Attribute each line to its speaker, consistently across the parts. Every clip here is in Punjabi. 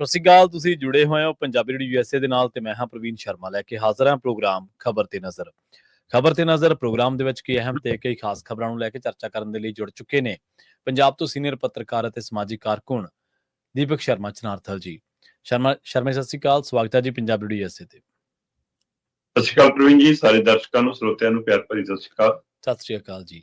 Speaker 1: ਸਤਿ ਸ਼੍ਰੀ ਅਕਾਲ ਤੁਸੀਂ ਜੁੜੇ ਹੋਏ ਹੋ ਪੰਜਾਬੀ ਰੇਡੀਓ ਯੂਐਸਏ ਦੇ ਨਾਲ ਤੇ ਮੈਂ ਹਾਂ ਪ੍ਰਵੀਨ ਸ਼ਰਮਾ ਲੈ ਕੇ ਹਾਜ਼ਰ ਹਾਂ ਪ੍ਰੋਗਰਾਮ ਖਬਰ ਤੇ ਨਜ਼ਰ। ਖਬਰ ਤੇ ਨਜ਼ਰ ਪ੍ਰੋਗਰਾਮ ਦੇ ਵਿੱਚ ਕਈ ਅਹਿਮ ਤੇ ਕਈ ਖਾਸ ਖਬਰਾਂ ਨੂੰ ਲੈ ਕੇ ਚਰਚਾ ਕਰਨ ਦੇ ਲਈ ਜੁੜ ਚੁੱਕੇ ਨੇ ਪੰਜਾਬ ਤੋਂ ਸੀਨੀਅਰ ਪੱਤਰਕਾਰ ਅਤੇ ਸਮਾਜਿਕ ਕਾਰਕੁਨ ਦੀਪਕ ਸ਼ਰਮਾ ਚਨਾਰਥਲ ਜੀ। ਸ਼ਰਮਾ ਸ਼ਰਮਾ ਸਤਿ ਸ਼੍ਰੀ ਅਕਾਲ ਸਵਾਗਤ ਹੈ ਜੀ ਪੰਜਾਬੀ ਰੇਡੀਓ ਯੂਐਸਏ ਤੇ।
Speaker 2: ਸਤਿ ਸ਼੍ਰੀ ਅਕਾਲ ਪ੍ਰਵੀਨ ਜੀ ਸਾਰੇ ਦਰਸ਼ਕਾਂ ਨੂੰ ਸਰੋਤਿਆਂ ਨੂੰ ਪਿਆਰ ਭਰੀ ਸਤਿ ਸ਼੍ਰੀ ਅਕਾਲ।
Speaker 1: ਸਤਿ ਸ਼੍ਰੀ ਅਕਾਲ ਜੀ।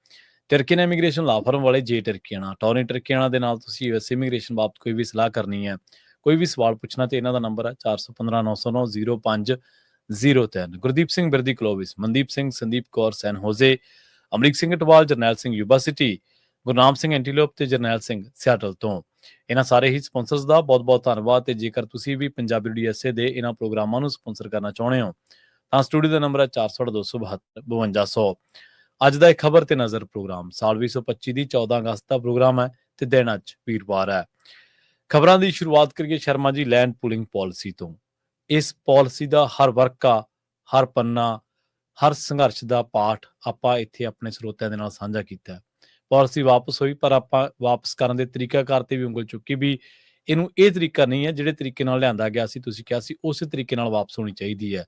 Speaker 1: ਟਰਕੀ ਟਰਕੀਨ ਇਮੀਗ੍ਰੇਸ਼ਨ ਲਾ ਫਰਮ ਵਾਲੇ ਜੇ ਟਰਕੀਆਣਾ ਟੌਰੀ ਟਰਕੀਆਣਾ ਦੇ ਨਾਲ ਤੁਸੀਂ ਯੂਐਸ ਇਮੀਗ੍ਰੇਸ਼ਨ ਬਾਬਤ ਕੋਈ ਵੀ ਸਲਾਹ ਕਰਨੀ ਹੈ। ਕੋਈ ਵੀ ਸਵਾਲ ਪੁੱਛਣਾ ਤੇ ਇਹਨਾਂ ਦਾ ਨੰਬਰ ਹੈ 4159090503 Gurdeep Singh Birdi Clovis, Mandeep Singh, Sandeep Kaur, San Jose, Amrik Singh Tawal Jarnail Singh Yuba City, Gurnam Singh Antelope ਤੇ ਜਰਨੈਲ ਸਿੰਘ ਸਿਆਟਲ ਤੋਂ। ਇਹਨਾਂ ਸਾਰੇ ਹੀ ਸਪਾਂਸਰਸ ਦਾ ਬਹੁਤ-ਬਹੁਤ ਧੰਨਵਾਦ ਤੇ ਜੇਕਰ ਤੁਸੀਂ ਵੀ ਪੰਜਾਬੀ ਡੀਐਸਏ ਦੇ ਇਹਨਾਂ ਪ੍ਰੋਗਰਾਮਾਂ ਨੂੰ ਸਪਾਂਸਰ ਕਰਨਾ ਚਾਹੁੰਦੇ ਹੋ, ਤਾਂ ਸਟੂਡੀਓ ਦਾ ਨੰਬਰ ਹੈ 4827 5200 ਅੱਜ ਦਾ ਇੱਕ ਖਬਰ ਤੇ ਨਜ਼ਰ ਪ੍ਰੋਗਰਾਮ। ਸਾਲ 2025 ਦੀ 14 ਅਗਸਤ ਦਾ ਪ੍ਰੋਗਰਾਮ ਹੈ ਤੇ ਦਿਨ ਅੱਜ ਵੀਰਵਾਰ ਹੈ। ਖਬਰਾਂ ਦੀ ਸ਼ੁਰੂਆਤ ਕਰੀਏ Sharma ji land pooling policy ਤੋਂ। ਇਸ ਪਾਲਿਸੀ ਦਾ ਹਰ ਵਰਕਾ, ਹਰ ਪੰਨਾ, ਹਰ ਸੰਘਰਸ਼ ਦਾ ਪਾਠ ਆਪਾਂ ਇੱਥੇ ਆਪਣੇ ਸਰੋਤਿਆਂ ਦੇ ਨਾਲ ਸਾਂਝਾ ਕੀਤਾ ਹੈ। ਪਾਲਿਸੀ ਵਾਪਸ ਹੋਈ, ਪਰ ਆਪਾਂ ਵਾਪਸ ਕਰਨ ਦੇ ਤਰੀਕਾਕਾਰ ਤੇ ਵੀ ਉਂਗਲ ਚੁੱਕੀ ਵੀ ਇਹਨੂੰ ਇਹ ਤਰੀਕਾ ਨਹੀਂ ਹੈ, ਜਿਹੜੇ ਤਰੀਕੇ ਨਾਲ ਲਿਆਂਦਾ ਗਿਆ ਸੀ, ਤੁਸੀਂ ਕਿਹਾ ਸੀ, ਉਸੇ ਤਰੀਕੇ ਨਾਲ ਵਾਪਸ ਹੋਣੀ ਚਾਹੀਦੀ ਹੈ।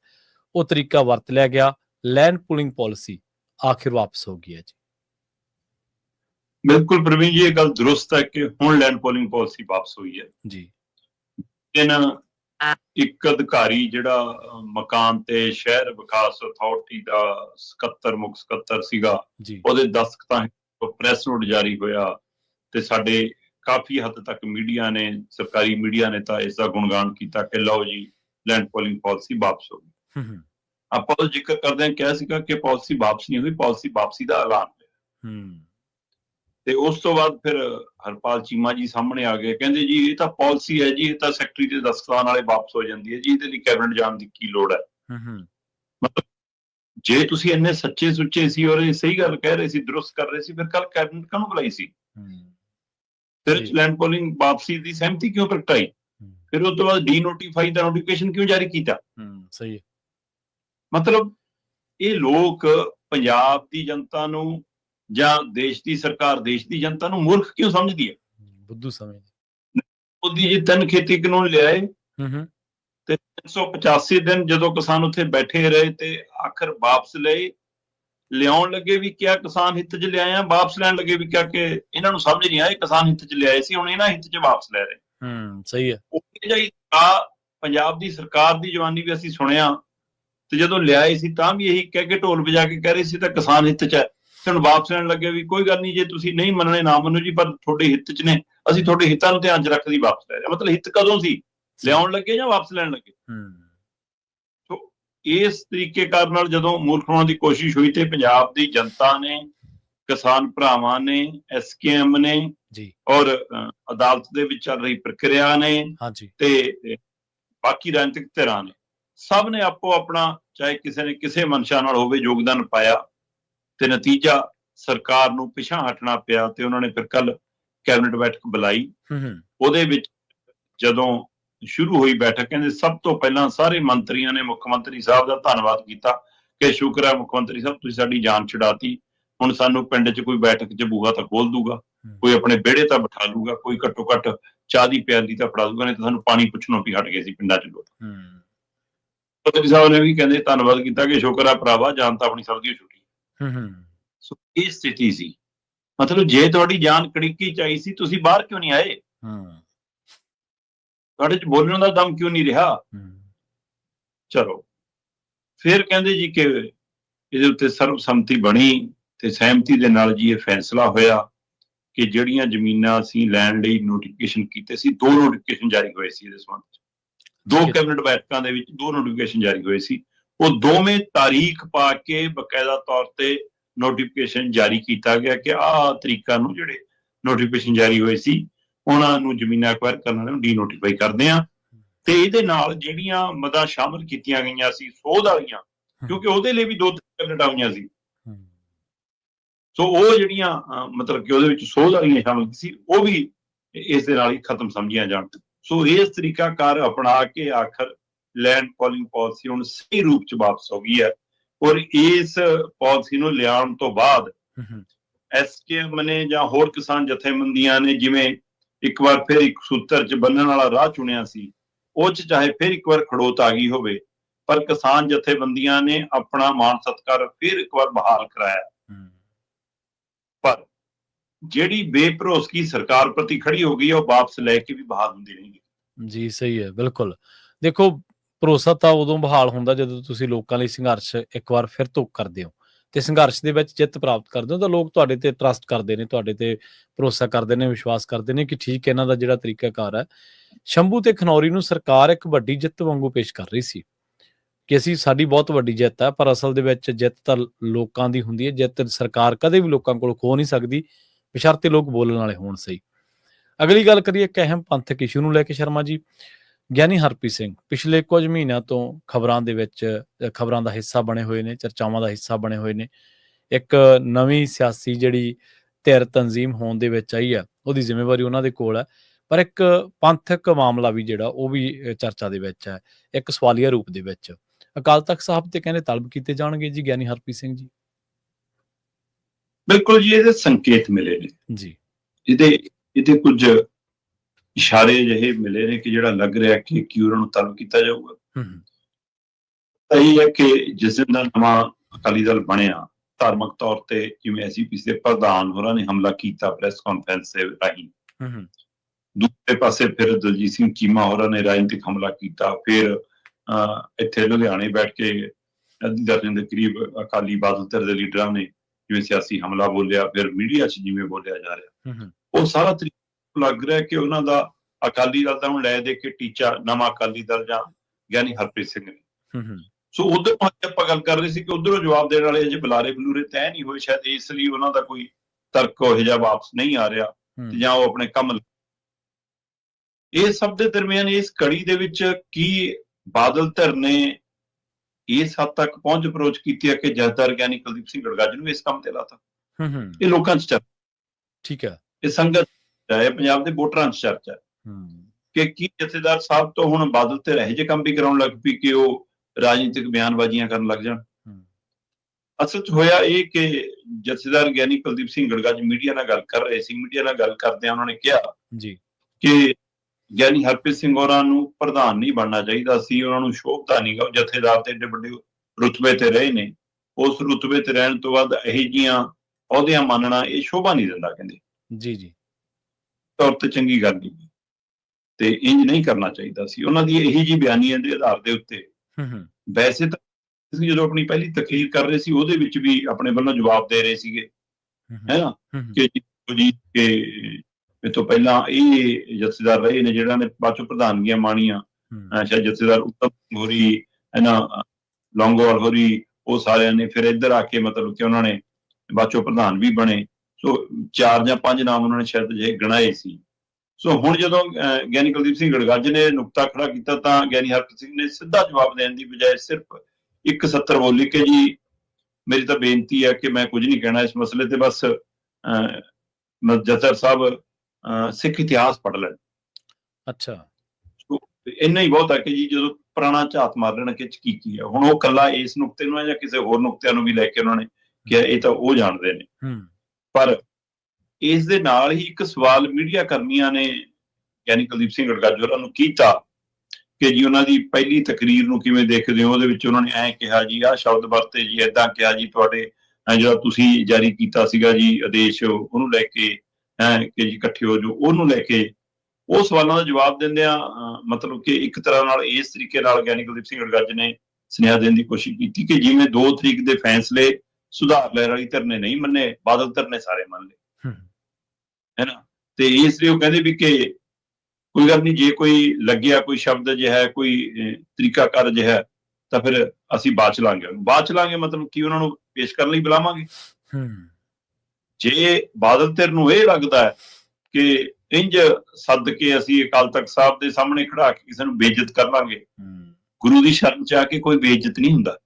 Speaker 1: ਉਹ ਤਰੀਕਾ ਵਰਤ ਲਿਆ ਗਿਆ ਲੈਂਡ ਪੂਲਿੰਗ ਪਾਲਿਸੀ। ਆਖਿਰ ਵਾਪਸ ਹੋ ਗਈ ਹੈ ਜੀ।
Speaker 2: ਬਿਲਕੁਲ ਪ੍ਰਵੀਨ ਜੀ ਇਹ ਗੱਲ ਦਰੁਸਤ ਹੈ ਕਿ ਹੁਣ ਲੈਂਡ ਪੋਲਿੰਗ ਪਾਲਿਸੀ ਵਾਪਸ ਹੋਈ ਹੈ।
Speaker 1: ਜੀ।
Speaker 2: ਇਹਨਾਂ ਇੱਕ ਅਧਿਕਾਰੀ ਜਿਹੜਾ ਮਕਾਨ ਤੇ ਸ਼ਹਿਰ ਵਿਕਾਸ ਅਥਾਰਟੀ ਦਾ ਸਕੱਤਰ ਮੁੱਖ ਸਕੱਤਰ ਸੀਗਾ ਉਹਦੇ ਦਸਤਖਤਾਂ ਪ੍ਰੈਸ ਨੋਟ ਜਾਰੀ ਹੋਇਆ ਤੇ ਸਾਡੇ ਕਾਫੀ ਹੱਦ ਤੱਕ ਮੀਡੀਆ ਨੇ ਸਰਕਾਰੀ ਮੀਡੀਆ ਨੇ ਤਾਂ ਇਸ ਦਾ ਗੁਣਗਾਨ ਕੀਤਾ ਕਿ ਲਓ ਜੀ ਲੈਂਡ ਪੋਲਿੰਗ ਪਾਲਿਸੀ ਵਾਪਸ ਹੋ ਗਈ।
Speaker 1: ਹੂੰ ਹੂੰ।
Speaker 2: ਆਪਾਂ ਉਹ ਜ਼ਿਕਰ ਕਰਦੇ ਹਾਂ ਕਿਹਾ ਸੀਗਾ ਕਿ ਪਾਲਿਸੀ ਵਾਪਸ ਨਹੀਂ ਹੋਈ ਪਾਲਿਸੀ ਵਾਪਸੀ ਦਾ ਐਲਾਨ
Speaker 1: ਹੂੰ।
Speaker 2: ਤੇ ਉਸ ਤੋਂ ਬਾਅਦ ਫਿਰ ਹਰਪਾਲ ਚੀਮਾ ਜੀ ਸਾਹਮਣੇ ਆ ਗਏ ਕਹਿੰਦੇ ਜੀ ਇਹ ਤਾਂ ਪਾਲਿਸੀ ਹੈ ਜੀ ਇਹ ਤਾਂ ਸੈਕਟਰੀ ਦੇ ਦਸਤਾਨ ਵਾਲੇ ਵਾਪਸ ਹੋ ਜਾਂਦੀ ਹੈ ਜੀ ਇਹਦੇ ਲਈ ਕੈਬਨਿਟ ਜਾਣ ਦੀ ਕੀ ਲੋੜ ਹੈ?
Speaker 1: ਹੂੰ ਹੂੰ।
Speaker 2: ਮਤਲਬ ਜੇ ਤੁਸੀਂ ਇੰਨੇ ਸੱਚੇ ਸੁੱਚੇ ਸੀ ਔਰ ਇਹ ਸਹੀ ਗੱਲ ਕਹਿ ਰਹੇ ਸੀ ਦਰੁਸਤ ਕਰ ਰਹੇ ਸੀ ਫਿਰ ਕੱਲ ਕੈਬਨਿਟ ਕਾਹਨੂੰ ਬੁਲਾਈ ਸੀ?
Speaker 1: ਹੂੰ।
Speaker 2: ਫਿਰ। ਲੈਂਡ ਪੋਲਿੰਗ ਵਾਪਸੀ ਦੀ ਸਹਿਮਤੀ ਕਿਉਂ ਪ੍ਰਗਟਾਈ? ਫਿਰ ਉਸ ਤੋਂ ਬਾਅਦ ਡੀ ਨੋਟੀਫਾਈ ਦਾ ਨੋਟੀਫਿਕੇਸ਼ਨ ਕਿਉਂ ਜਾਰੀ ਕੀਤਾ?
Speaker 1: ਹੂੰ ਸਹੀ ਹੈ।
Speaker 2: ਮਤਲਬ ਇਹ ਲੋਕ ਪੰਜਾਬ ਦੀ ਜਨਤਾ ਨੂੰ ਜਾਂ ਦੇਸ਼ ਦੀ ਸਰਕਾਰ ਦੇਸ਼ ਦੀ ਜਨਤਾ ਨੂੰ ਮੂਰਖ ਕਿਉਂ ਸਮਝਦੀ ਹੈ?
Speaker 1: ਬੁੱਧੂ ਸਮੇਂ
Speaker 2: ਉਹਦੀ ਜੇ ਤਿੰਨ ਖੇਤੀ ਕਾਨੂੰਨ ਲਿਆਏ।
Speaker 1: ਹੂੰ ਹੂੰ।
Speaker 2: ਤੇ 385 ਦਿਨ ਜਦੋਂ ਕਿਸਾਨ ਉੱਥੇ ਬੈਠੇ ਰਹੇ ਤੇ ਆਖਰ ਵਾਪਸ ਲਏ। ਲਿਆਉਣ ਲੱਗੇ ਵੀ ਕਿਆ ਕਿਸਾਨ ਹਿੱਤ 'ਚ ਲਿਆਏ ਆ ਵਾਪਸ ਲੈਣ ਲੱਗੇ ਵੀ ਕਿਆ ਕਿ ਇਹਨਾਂ ਨੂੰ ਸਮਝ ਨਹੀਂ ਆਇਆ ਕਿਸਾਨ ਹਿੱਤ 'ਚ ਲਿਆਏ ਸੀ ਹੁਣ ਇਹਨਾਂ ਹਿੱਤ 'ਚ ਵਾਪਸ ਲੈ ਰਹੇ।
Speaker 1: ਹੂੰ ਸਹੀ ਹੈ।
Speaker 2: ਉਹ ਆ ਪੰਜਾਬ ਦੀ ਸਰਕਾਰ ਦੀ ਜਵਾਨੀ ਵੀ ਅਸੀਂ ਸੁਣਿਆ। ਤੇ ਜਦੋਂ ਲਿਆਏ ਸੀ ਤਾਂ ਵੀ ਇਹੀ ਕਹਿ ਕੇ ਢੋਲ ਵਜਾ ਕੇ ਕਹਿ ਰਹੇ ਸੀ ਤਾਂ ਕਿਸਾਨ ਹਿੱਤ 'ਚ ਹੈ। ਹੁਣ ਵਾਪਸ ਲੈਣ ਲੱਗੇ ਵੀ ਕੋਈ ਗੱਲ ਨਹੀਂ ਜੇ ਤੁਸੀਂ ਨਹੀਂ ਮੰਨਣੇ ਨਾ ਮੰਨੋ ਜੀ ਪਰ ਤੁਹਾਡੇ ਹਿੱਤ 'ਚ ਨੇ। ਅਸੀਂ ਤੁਹਾਡੇ ਹਿੱਤਾਂ ਨੂੰ ਧਿਆਨ 'ਚ ਰੱਖਦੀ ਵਾਪਸ ਲੈ ਰਹੇ। ਮਤਲਬ ਹਿੱਤ ਕਦੋਂ ਸੀ? ਲਿਆਉਣ ਲੱਗੇ ਜਾਂ ਵਾਪਸ ਲੈਣ ਲੱਗੇ?
Speaker 1: ਹੂੰ।
Speaker 2: ਇਸ ਤਰੀਕੇ ਕਾਰ ਨਾਲ ਜਦੋਂ ਮੂਰਖ ਬਣਾਉਣ ਦੀ ਕੋਸ਼ਿਸ਼ ਹੋਈ ਤੇ ਪੰਜਾਬ ਦੀ ਜਨਤਾ ਨੇ ਕਿਸਾਨ ਭਰਾਵਾਂ ਨੇ ਐਸਕੇਐਮ ਨੇ
Speaker 1: ਜੀ।
Speaker 2: ਔਰ ਅਦਾਲਤ ਦੇ ਵਿੱਚ ਚੱਲ ਰਹੀ ਪ੍ਰਕਿਰਿਆ ਨੇ
Speaker 1: ਹਾਂਜੀ।
Speaker 2: ਤੇ ਬਾਕੀ ਰਾਜਨੀਤਿਕ ਧਿਰਾਂ ਨੇ। ਸਭ ਨੇ ਆਪੋ ਆਪਣਾ ਚਾਹੇ ਕਿਸੇ ਨੇ ਕਿਸੇ ਮਨਸ਼ਾ ਨਾਲ ਹੋਵੇ ਯੋਗਦਾਨ ਪਾਇਆ ਤੇ ਨਤੀਜਾ ਸਰਕਾਰ ਨੂੰ ਪਿਛਾਂ ਹਟਣਾ ਪਿਆ ਤੇ ਉਹਨਾਂ ਨੇ ਫਿਰ ਕੱਲ ਕੈਬਨਿਟ ਬੈਠਕ ਬੁਲਾਈ। ਉਹਦੇ ਵਿੱਚ ਜਦੋਂ ਸ਼ੁਰੂ ਹੋਈ ਬੈਠਕ ਕਹਿੰਦੇ ਸਭ ਤੋਂ ਪਹਿਲਾਂ ਸਾਰੇ ਮੰਤਰੀਆਂ ਨੇ ਮੁੱਖ ਮੰਤਰੀ ਸਾਹਿਬ ਦਾ ਧੰਨਵਾਦ ਕੀਤਾ ਕਿ ਸ਼ੁਕਰ ਹੈ ਮੁੱਖ ਮੰਤਰੀ ਸਾਹਿਬ ਤੁਸੀਂ ਸਾਡੀ ਜਾਨ ਛਡਾਤੀ। ਹੁਣ ਸਾਨੂੰ ਪਿੰਡ 'ਚ ਕੋਈ ਬੈਠਕ 'ਚ ਬੂਹਾ ਤਾਂ ਖੋਲ ਦੂਗਾ ਕੋਈ ਆਪਣੇ ਵਿਹੜੇ ਤਾਂ ਬਿਠਾ ਲੂਗਾ ਕੋਈ ਘੱਟੋ ਘੱਟ ਚਾਹ ਦੀ ਪਿਆਲੀ ਤਾਂ ਫੜਾ ਦੂਗਾ ਨਹੀਂ ਤਾਂ ਸਾਨੂੰ ਪਾਣੀ ਪੁੱਛਣੋਂ ਵੀ ਹਟ ਗਏ ਸੀ ਪਿੰਡਾਂ 'ਚ ਲੋਕ। ਮੰਤਰੀ ਸਾਹਿਬ ਨੇ ਵੀ ਕਹਿੰਦੇ ਧੰਨਵਾਦ ਕੀਤਾ ਕਿ ਸ਼ੁਕਰ ਹੈ ਭਰਾਵਾ ਜਾਨ ਤਾਂ ਆਪਣੀ ਸਭ ਦੀ ਛੁੱਟੀ।
Speaker 1: ਹੂੰ ਹੂੰ।
Speaker 2: ਸੋ ਇਹ ਸਥਿਤੀ ਸੀ। ਮਤਲਬ ਜੇ ਤੁਹਾਡੀ ਜਾਨ ਕੜਿੱਕੀ ਚਾਹੀ ਸੀ ਤੁਸੀਂ ਬਾਹਰ ਕਿਉਂ ਨਹੀਂ ਆਏ?
Speaker 1: ਹੂੰ।
Speaker 2: ਤੁਹਾਡੇ 'ਚ ਬੋਲਣ ਦਾ ਦਮ ਕਿਉਂ ਨਹੀਂ ਰਿਹਾ?
Speaker 1: ਹੂੰ।
Speaker 2: ਚਲੋ। ਫਿਰ ਕਹਿੰਦੇ ਜੀ ਕਿ ਇਹਦੇ ਉੱਤੇ ਸਰਬਸੰਮਤੀ ਬਣੀ ਤੇ ਸਹਿਮਤੀ ਦੇ ਨਾਲ ਜੀ ਇਹ ਫੈਸਲਾ ਹੋਇਆ ਕਿ ਜਿਹੜੀਆਂ ਜ਼ਮੀਨਾਂ ਅਸੀਂ ਲੈਣ ਲਈ ਨੋਟੀਫਿਕੇਸ਼ਨ ਕੀਤੇ ਸੀ ਦੋ ਨੋਟੀਫਿਕੇਸ਼ਨ ਜਾਰੀ ਹੋਏ ਸੀ ਇਹਦੇ ਸੰਬੰਧ ਵਿੱਚ ਦੋ। ਕੈਬਨਿਟ ਬੈਠਕਾਂ ਦੇ ਵਿੱਚ ਦੋ ਨੋਟੀਫਿਕੇਸ਼ਨ ਜਾਰੀ ਹੋਏ ਸੀ। ਉਹ ਦੋਵੇਂ ਤਾਰੀਖ ਪਾ ਕੇ ਬਕਾਇਦਾ ਤੌਰ ਤੇ ਨੋਟੀਫਿਕੇਸ਼ਨ ਜਾਰੀ ਕੀਤਾ ਗਿਆ ਕਿ ਆਹ ਤਰੀਕਾ ਨੂੰ ਜਿਹੜੇ ਨੋਟੀਫਿਕੇਸ਼ਨ ਜਾਰੀ ਹੋਏ ਸੀ ਉਹਨਾਂ ਨੂੰ ਜ਼ਮੀਨਾਂ ਐਕਵਾਇਰ ਕਰਨ ਵਾਲਿਆਂ ਨੂੰ ਡੀ ਨੋਟੀਫਾਈ ਕਰਦੇ ਆ ਤੇ ਇਹਦੇ ਨਾਲ ਜਿਹੜੀਆਂ ਮਦਾਂ ਸ਼ਾਮਲ ਕੀਤੀਆਂ ਗਈਆਂ ਸੀ ਸੋਧ ਵਾਲੀਆਂ ਕਿਉਂਕਿ ਉਹਦੇ ਲਈ ਵੀ ਦੋ ਤਿੰਨ ਲਟਾਈਆਂ ਸੀ। ਸੋ ਉਹ ਜਿਹੜੀਆਂ ਮਤਲਬ ਕਿ ਉਹਦੇ ਵਿੱਚ ਸੋਧ ਵਾਲੀਆਂ ਸ਼ਾਮਲ ਸੀ ਉਹ ਵੀ ਇਸ ਦੇ ਨਾਲ ਹੀ ਖਤਮ ਸਮਝੀਆਂ ਜਾਣ। ਸੋ ਇਸ ਤਰੀਕਾ ਕਾਰ ਅਪਣਾ ਕੇ ਆਖਰ ਲੈਂਡ ਪੋਲਿੰਗ ਪਾਲਿਸੀ ਹੁਣ ਸਹੀ ਰੂਪ ਚ ਵਾਪਸ ਹੋ ਗਈ ਹੈ ਔਰ ਇਸ ਪਾਲਿਸੀ ਨੂੰ ਲਿਆਉਣ ਤੋਂ ਬਾਅਦ ਐਸਕੇਐਮ ਨੇ ਜਾਂ ਹੋਰ ਕਿਸਾਨ ਜਥੇਬੰਦੀਆਂ ਨੇ ਜਿਵੇਂ ਇੱਕ ਵਾਰ ਫਿਰ ਇੱਕ ਸੂਤਰ ਚ ਬੰਨਣ ਵਾਲਾ ਰਾਹ ਚੁਣਿਆ ਸੀ ਉਹ ਚ ਚਾਹੇ ਫਿਰ ਇੱਕ ਵਾਰ ਖੜੋਤ ਆ ਗਈ ਹੋਵੇ ਪਰ ਕਿਸਾਨ ਜਥੇਬੰਦੀਆਂ ਨੇ ਆਪਣਾ ਮਾਣ ਸਤਕਾਰ ਫਿਰ ਇੱਕ ਵਾਰ ਬਹਾਲ ਕਰਾਇਆ। ਜਿਹੜੀ ਬੇਭਰੋਸਗੀ ਸਰਕਾਰ ਪ੍ਰਤੀ ਖੜੀ ਹੋ ਗਈ ਹੈ, ਉਹ ਵਾਪਸ ਲੈ ਕੇ ਵੀ ਬਹਾਲ ਹੁੰਦੀ ਨਹੀਂ
Speaker 1: ਜੀ, ਸਹੀ ਹੈ, ਬਿਲਕੁਲ। ਦੇਖੋ, ਭਰੋਸਾ ਤਾਂ ਉਦੋਂ ਬਹਾਲ ਹੁੰਦਾ ਜਦੋਂ ਤੁਸੀਂ ਲੋਕਾਂ ਲਈ ਸੰਘਰਸ਼ ਇੱਕ ਵਾਰ ਫਿਰ ਤੋਂ ਕਰਦੇ ਹੋ। ਤੇ ਸੰਘਰਸ਼ ਦੇ ਵਿੱਚ ਜਿੱਤ ਪ੍ਰਾਪਤ ਕਰਦੇ ਹੋ ਤਾਂ ਲੋਕ ਤੁਹਾਡੇ ਤੇ ਟਰਸਟ ਕਰਦੇ ਨੇ, ਤੁਹਾਡੇ ਤੇ ਭਰੋਸਾ ਕਰਦੇ ਨੇ, ਵਿਸ਼ਵਾਸ ਕਰਦੇ ਨੇ ਕਿ ਠੀਕ ਇਹਨਾਂ ਦਾ ਜਿਹੜਾ ਤਰੀਕਾਕਾਰ ਹੈ। ਸ਼ੰਭੂ ਤੇ ਖਨੌਰੀ ਨੂੰ ਸਰਕਾਰ ਇੱਕ ਵੱਡੀ ਜਿੱਤ ਵਾਂਗੂ ਪੇਸ਼ ਕਰ ਰਹੀ ਸੀ ਕਿ ਅਸੀਂ, ਸਾਡੀ ਬਹੁਤ ਵੱਡੀ ਜਿੱਤ ਹੈ, ਪਰ ਅਸਲ ਦੇ ਵਿੱਚ ਜਿੱਤ ਤਾਂ ਲੋਕਾਂ ਦੀ ਹੁੰਦੀ ਹੈ, ਜਿੱਤ ਸਰਕਾਰ ਕਦੇ ਵੀ ਲੋਕਾਂ ਕੋਲ ਖੋ ਨਹੀਂ ਸਕਦੀ। ਬਸ਼ਰਤੇ ਲੋਕ ਬੋਲਣ ਵਾਲੇ ਹੋਣ ਸਹੀ। ਅਗਲੀ ਗੱਲ ਕਰੀਏ ਇੱਕ ਅਹਿਮ ਪੰਥਕ ਇਸ਼ੂ ਨੂੰ ਲੈ ਕੇ ਸ਼ਰਮਾ ਜੀ। ਗਿਆਨੀ ਹਰਪ੍ਰੀਤ ਸਿੰਘ, ਪਿਛਲੇ ਕੁਝ ਮਹੀਨਿਆਂ ਤੋਂ ਖਬਰਾਂ ਦੇ ਵਿੱਚ, ਖਬਰਾਂ ਦਾ ਹਿੱਸਾ ਬਣੇ ਹੋਏ ਨੇ, ਚਰਚਾਵਾਂ ਦਾ ਹਿੱਸਾ ਬਣੇ ਹੋਏ ਨੇ। ਇੱਕ ਨਵੀਂ ਸਿਆਸੀ ਜਿਹੜੀ ਧਿਰ ਤਨਜ਼ੀਮ ਹੋਣ ਦੇ ਵਿੱਚ ਆਈ ਹੈ ਉਹਦੀ ਜ਼ਿੰਮੇਵਾਰੀ ਉਹਨਾਂ ਦੇ ਕੋਲ ਹੈ ਪਰ ਇੱਕ ਪੰਥਕ ਮਾਮਲਾ ਵੀ ਜਿਹੜਾ, ਉਹ ਵੀ ਚਰਚਾ ਦੇ ਵਿੱਚ ਹੈ ਇੱਕ ਸਵਾਲੀਆ ਰੂਪ ਦੇ ਵਿੱਚ। ਅਕਾਲ ਤਖਤ ਸਾਹਿਬ ਤੇ ਕਹਿੰਦੇ ਤਲਬ ਕੀਤੇ ਜਾਣਗੇ ਜੀ ਗਿਆਨੀ ਹਰਪ੍ਰੀਤ ਸਿੰਘ ਜੀ।
Speaker 2: ਬਿਲਕੁਲ ਜੀ ਇਹਦੇ ਸੰਕੇਤ ਮਿਲੇ ਨੇ।
Speaker 1: ਜੀ।
Speaker 2: ਇਹਦੇ ਇਹਦੇ ਕੁਝ ਇਸ਼ਾਰੇ ਜਿਹੇ ਮਿਲੇ ਨੇ ਕਿ ਜਿਹੜਾ ਲੱਗ ਰਿਹਾ ਕਿ ਉਹਨਾਂ ਨੂੰ ਤਲਬ ਕੀਤਾ ਜਾਊਗਾ।
Speaker 1: ਹੂੰ ਹੂੰ,
Speaker 2: ਇਹ ਹੈ ਕਿ ਜਿਸ ਦਿਨ ਦਾ ਨਵਾਂ ਅਕਾਲੀ ਦਲ ਬਣਿਆ ਧਾਰਮਿਕ ਤੌਰ ਤੇ ਜਿਵੇਂ ਐਸਜੀਪੀਸੀ ਦੇ ਪ੍ਰਧਾਨ ਹੋਰਾਂ ਨੇ ਹਮਲਾ ਕੀਤਾ ਪ੍ਰੈਸ ਕਾਨਫਰੰਸ ਦੇ ਰਾਹੀਂ।
Speaker 1: ਹੂੰ ਹੂੰ,
Speaker 2: ਦੂਸਰੇ ਪਾਸੇ ਫਿਰ ਦਲਜੀਤ ਸਿੰਘ ਚੀਮਾ ਹੋਰਾਂ ਨੇ ਰਾਜਨੀਤਿਕ ਹਮਲਾ ਕੀਤਾ ਫਿਰ ਇੱਥੇ ਲੁਧਿਆਣੇ ਬੈਠ ਕੇ ਅੱਧੀ ਦਰਜਨ ਦੇ ਕਰੀਬ ਅਕਾਲੀ ਬਾਦਲ ਦੇ ਲੀਡਰਾਂ ਨੇ ਜਿਵੇਂ ਸਿਆਸੀ ਹਮਲਾ ਬੋਲਿਆ ਫਿਰ ਮੀਡੀਆ 'ਚ ਜਿਵੇਂ ਬੋਲਿਆ ਜਾ ਰਿਹਾ। ਉਹ ਸਾਰਾ ਤਰੀਕਾ ਲੱਗ ਰਿਹਾ ਕਿ ਉਹਨਾਂ ਦਾ ਅਕਾਲੀ ਦਲ ਦਾ ਹੁਣ ਲੈ ਦੇ ਕੇ ਟੀਚਾ ਨਵਾਂ ਅਕਾਲੀ ਦਲ ਜਾਂ ਗਿਆਨੀ ਹਰਪ੍ਰੀਤ ਸਿੰਘ ਨੇ।
Speaker 1: ਹੂੰ ਹੂੰ,
Speaker 2: ਸੋ ਉਧਰ ਆਪਾਂ ਗੱਲ ਕਰ ਰਹੇ ਸੀ ਕਿ ਉਧਰੋਂ ਜਵਾਬ ਦੇਣ ਵਾਲੇ ਅਜੇ ਬੁਲਾਰੇ ਬਲੂਰੇ ਤੈਅ ਨਹੀਂ ਹੋਏ ਸ਼ਾਇਦ ਇਸ ਲਈ ਉਹਨਾਂ ਦਾ ਕੋਈ ਤਰਕ ਉਹ ਜਿਹਾ ਵਾਪਸ ਨਹੀਂ ਆ ਰਿਹਾ ਤੇ ਜਾਂ ਉਹ ਆਪਣੇ ਕੰਮ ਇਹ ਸਭ ਦੇ ਦਰਮਿਆਨ ਇਸ ਕੜੀ ਦੇ ਵਿੱਚ ਕੀ ਬਾਦਲ ਧਿਰ ਨੇ ਇਸ ਹੱਦ ਤੱਕ ਪਹੁੰਚ ਅਪਰੋਚ ਕੀਤੀ ਹੈ ਕਿ ਜਥੇਦਾਰ ਗਿਆਨੀ ਕੁਲਦੀਪ ਸਿੰਘ ਗੜਗੱਜ ਨੂੰ ਇਸ ਕੰਮ ਤੇ ਲਾਤਾ।
Speaker 1: ਹੂੰ ਹੂੰ,
Speaker 2: ਇਹ ਲੋਕਾਂ 'ਚ ਚਰਚਾ।
Speaker 1: ਠੀਕ ਹੈ।
Speaker 2: ਇਹ ਸੰਗਤ ਹੈ ਪੰਜਾਬ ਦੇ ਵੋਟਰਾਂ 'ਚ ਚਰਚਾ ਹੈ। ਕਿ ਕੀ ਜਥੇਦਾਰ ਸਾਹਿਬ ਤੋਂ ਹੁਣ ਬਾਦਲ ਤੇ ਇਹੋ ਜਿਹੇ ਕੰਮ ਵੀ ਕਰਾਉਣ ਲੱਗ ਪਈ ਕਿ ਉਹ ਰਾਜਨੀਤਿਕ ਬਿਆਨਬਾਜ਼ੀਆਂ ਕਰਨ ਲੱਗ ਜਾਣ। ਅਸਲ 'ਚ ਹੋਇਆ ਇਹ ਕਿ ਜਥੇਦਾਰ ਗਿਆਨੀ ਕੁਲਦੀਪ ਸਿੰਘ ਗੜਗੱਜ ਮੀਡੀਆ ਨਾਲ ਗੱਲ ਕਰ ਰਹੇ ਸੀ। ਮੀਡੀਆ ਨਾਲ ਗੱਲ ਕਰਦਿਆਂ ਉਹਨਾਂ ਨੇ ਕਿਹਾ
Speaker 1: ਜੀ।
Speaker 2: ਕਿ ਗਿਆਨੀ ਹਰਪ੍ਰੀਤ ਸਿੰਘ ਹੋਰਾਂ ਨੂੰ ਪ੍ਰਧਾਨ ਨਹੀਂ ਬਣਨਾ ਚਾਹੀਦਾ ਸੀ ਉਹਨਾਂ ਨੂੰ ਸ਼ੋਭਤਾ ਨਹੀਂਗਾ ਜਥੇਦਾਰ ਤੇ ਏਡੇ ਵੱਡੇ ਰੁਤਬੇ ਤੇ ਰਹੇ ਨੇ। ਉਸ ਰੁਤਬੇ ਤੇ ਰਹਿਣ ਤੋਂ ਬਾਅਦ ਇਹੋ ਜੀਆਂ ਅਹੁਦਿਆਂ ਮੰਨਣਾ ਇਹ ਸ਼ੋਭਾ ਨਹੀਂ ਦਿੰਦਾ ਕਹਿੰਦੇ।
Speaker 1: ਜੀ ਜੀ।
Speaker 2: ਤੌਰ ਤੇ ਚੰਗੀ ਗੱਲ ਨਹੀਂ। ਤੇ ਇੰਜ ਨਹੀਂ ਕਰਨਾ ਚਾਹੀਦਾ ਸੀ। ਉਹਨਾਂ ਦੀ ਇਹੀ ਜੀ ਬਿਆਨੀਆਂ ਦੇ ਆਧਾਰ ਦੇ ਉੱਤੇ
Speaker 1: ਹੂੰ ਹੂੰ,
Speaker 2: ਵੈਸੇ ਤਾਂ ਅਸੀਂ ਜਦੋਂ ਆਪਣੀ ਪਹਿਲੀ ਤਕਰੀਰ ਕਰ ਰਹੇ ਸੀ ਉਹਦੇ ਵਿੱਚ ਵੀ ਆਪਣੇ ਵੱਲੋਂ ਜਵਾਬ ਦੇ ਰਹੇ ਸੀਗੇ।
Speaker 1: ਹੂੰ ਹੂੰ,
Speaker 2: ਹੈ ਨਾ
Speaker 1: ਹੂੰ ਹੂੰ,
Speaker 2: ਕਿ ਜੀ ਕਿ ਇਹ ਤੋਂ ਪਹਿਲਾਂ ਇਹ ਜਥੇਦਾਰ ਰਹੇ ਨੇ ਜਿਹੜਾ ਨੇ ਬਾਅਦ ਚੋਂ ਪ੍ਰਧਾਨਗੀਆਂ ਮਾਣੀਆਂ। ਸ਼ਾਇਦ ਜਥੇਦਾਰ ਉੱਤਮ ਹੋਰੀ ਹੈ ਨਾ ਲੌਂਗੋਵਾਲ ਹੋਰੀ ਉਹ ਸਾਰਿਆਂ ਨੇ ਫਿਰ ਇੱਧਰ ਆ ਕੇ ਮਤਲਬ ਕਿ ਉਹਨਾਂ ਨੇ ਬਾਅਦ ਚੋਂ ਪ੍ਰਧਾਨ ਵੀ ਬਣੇ। ਸੋ ਚਾਰ ਜਾਂ ਪੰਜ ਨਾਮ ਉਹਨਾਂ ਨੇ ਸ਼ਾਇਦ ਜੇ ਗਣਾਏ ਸੀ। ਸੋ ਹੁਣ ਜਦੋਂ ਗਿਆਨੀ ਕੁਲਦੀਪ ਸਿੰਘ ਗੜਗੱਜ ਨੇ ਨੁਕਤਾ ਖੜਾ ਕੀਤਾ ਤਾਂ ਗਿਆਨੀ ਹਰਪ੍ਰੀਤ ਸਿੰਘ ਨੇ ਸਿੱਧਾ ਜਵਾਬ ਦੇਣ ਦੀ ਬਜਾਏ ਸਿਰਫ ਇੱਕ ਸੱਤਰ ਬੋਲੀ ਕਿ ਜੀ। ਮੇਰੀ ਤਾਂ ਬੇਨਤੀ ਹੈ ਕਿ ਮੈਂ ਕੁਝ ਨਹੀਂ ਕਹਿਣਾ ਇਸ ਮਸਲੇ ਤੇ ਬਸ ਅਹ, ਮ- ਜਥੇਦਾਰ ਸਾਹਿਬ ਸਿੱਖ ਇਤਿਹਾਸ ਪੜ੍ਹ ਲੈਣ।
Speaker 1: ਅੱਛਾ।
Speaker 2: ਇੰਨਾ ਹੀ ਬਹੁਤ ਹੈ ਕਿ ਜੀ ਜਦੋਂ ਪੁਰਾਣਾ ਝਾਤ ਮਾਰ ਲੈਣਾ ਕਿ ਕੀ ਕੀ ਹੈ। ਹੁਣ ਉਹ ਕੱਲਾ ਇਸ ਨੁਕਤੇ ਨੂੰ ਹੈ ਜਾਂ ਕਿਸੇ ਹੋਰ ਨੁਕਤਿਆਂ ਨੂੰ ਵੀ ਲੈ ਕੇ ਉਹਨਾਂ ਨੇ ਕਿਹਾ ਇਹ ਤਾਂ ਉਹ ਜਾਣਦੇ ਨੇ। ਪਰ ਇਸ ਦੇ ਨਾਲ ਹੀ ਇੱਕ ਸਵਾਲ ਮੀਡੀਆ ਕਰਮੀਆਂ ਨੇ ਯਾਨੀ ਕੁਲਦੀਪ ਸਿੰਘ ਗੜਗੱਜ ਹੋਰਾਂ ਨੂੰ ਕੀਤਾ ਕਿ ਜੀ ਉਹਨਾਂ ਦੀ ਪਹਿਲੀ ਤਕਰੀਰ ਨੂੰ ਕਿਵੇਂ ਦੇਖਦੇ ਹੋ? ਉਹਦੇ ਵਿੱਚ ਉਹਨਾਂ ਨੇ ਐਂ ਕਿਹਾ ਜੀ ਆਹ ਸ਼ਬਦ ਵਰਤੇ ਜੀ ਐਦਾਂ ਕਿਹਾ ਜੀ ਤੁਹਾਡੇ ਜਿਹੜਾ ਤੁਸੀਂ ਜਾਰੀ ਕੀਤਾ ਸੀਗਾ ਜੀ ਆਦੇਸ਼ ਉਹਨੂੰ ਲੈ ਕੇ ਕਿ ਜੀ ਇਕੱਠੇ ਹੋ ਜੋ ਉਹਨੂੰ ਲੈ ਕੇ ਉਹ ਸਵਾਲਾਂ ਦਾ ਜਵਾਬ ਦਿੰਦਿਆਂ ਅਹ, ਮਤਲਬ ਕਿ ਇੱਕ ਤਰ੍ਹਾਂ ਨਾਲ ਇਸ ਤਰੀਕੇ ਨਾਲ ਗਿਆਨੀ ਕੁਲਦੀਪ ਸਿੰਘ ਗੜਗੱਜ ਨੇ ਸੁਨੇਹਾ ਦੇਣ ਦੀ ਕੋਸ਼ਿਸ਼ ਕੀਤੀ ਕਿ ਜਿਵੇਂ 2 ਤਰੀਕ ਦੇ ਫੈਸਲੇ ਸੁਧਾਰ ਲਹਿਰ ਵਾਲੀ ਧਿਰ ਨੇ ਨਹੀਂ ਮੰਨੇ ਬਾਦਲ ਧਿਰ ਨੇ ਸਾਰੇ ਮੰਨ ਲਏ।
Speaker 1: ਹੂੰ।
Speaker 2: ਨਾ? ਤੇ ਇਸ ਲਈ ਉਹ ਕਹਿੰਦੇ ਵੀ ਕਿ ਕੋਈ ਗੱਲ ਨਹੀਂ ਜੇ ਕੋਈ ਲੱਗਿਆ ਕੋਈ ਸ਼ਬਦ ਜਿਹਾ ਹੈ ਕੋਈ ਅਹ, ਤਰੀਕਾਕਾਰ ਜਿਹਾ ਹੈ, ਤਾਂ ਫਿਰ ਅਸੀਂ ਬਾਚ ਲਾਂਗੇ ਉਹਨੂੰ। ਬਾਚ ਲਾਂਗੇ ਮਤਲਬ ਕੀ ਉਹਨਾਂ ਨੂੰ ਪੇਸ਼ ਕਰਨ ਲਈ ਬੁਲਾਵਾਂਗੇ।
Speaker 1: ਹੂੰ।
Speaker 2: ਜੇ ਬਾਦਲ ਧਿਰ ਨੂੰ ਇਹ ਲੱਗਦਾ ਹੈ ਕਿ ਇੰਜ ਸੱਦ ਕੇ ਅਸੀਂ ਅਕਾਲ ਤਖਤ ਸਾਹਿਬ ਦੇ ਸਾਹਮਣੇ ਖੜਾ ਕੇ ਕਿਸੇ ਨੂੰ ਬੇਇੱਜ਼ਤ ਕਰ ਲਾਂਗੇ ਗੁਰੂ ਦੀ ਸ਼ਰਨ ਚ ਆ ਕੇ ਕੋਈ ਬੇਇੱਜ਼ਤ ਨਹੀਂ ਹੁੰਦਾ।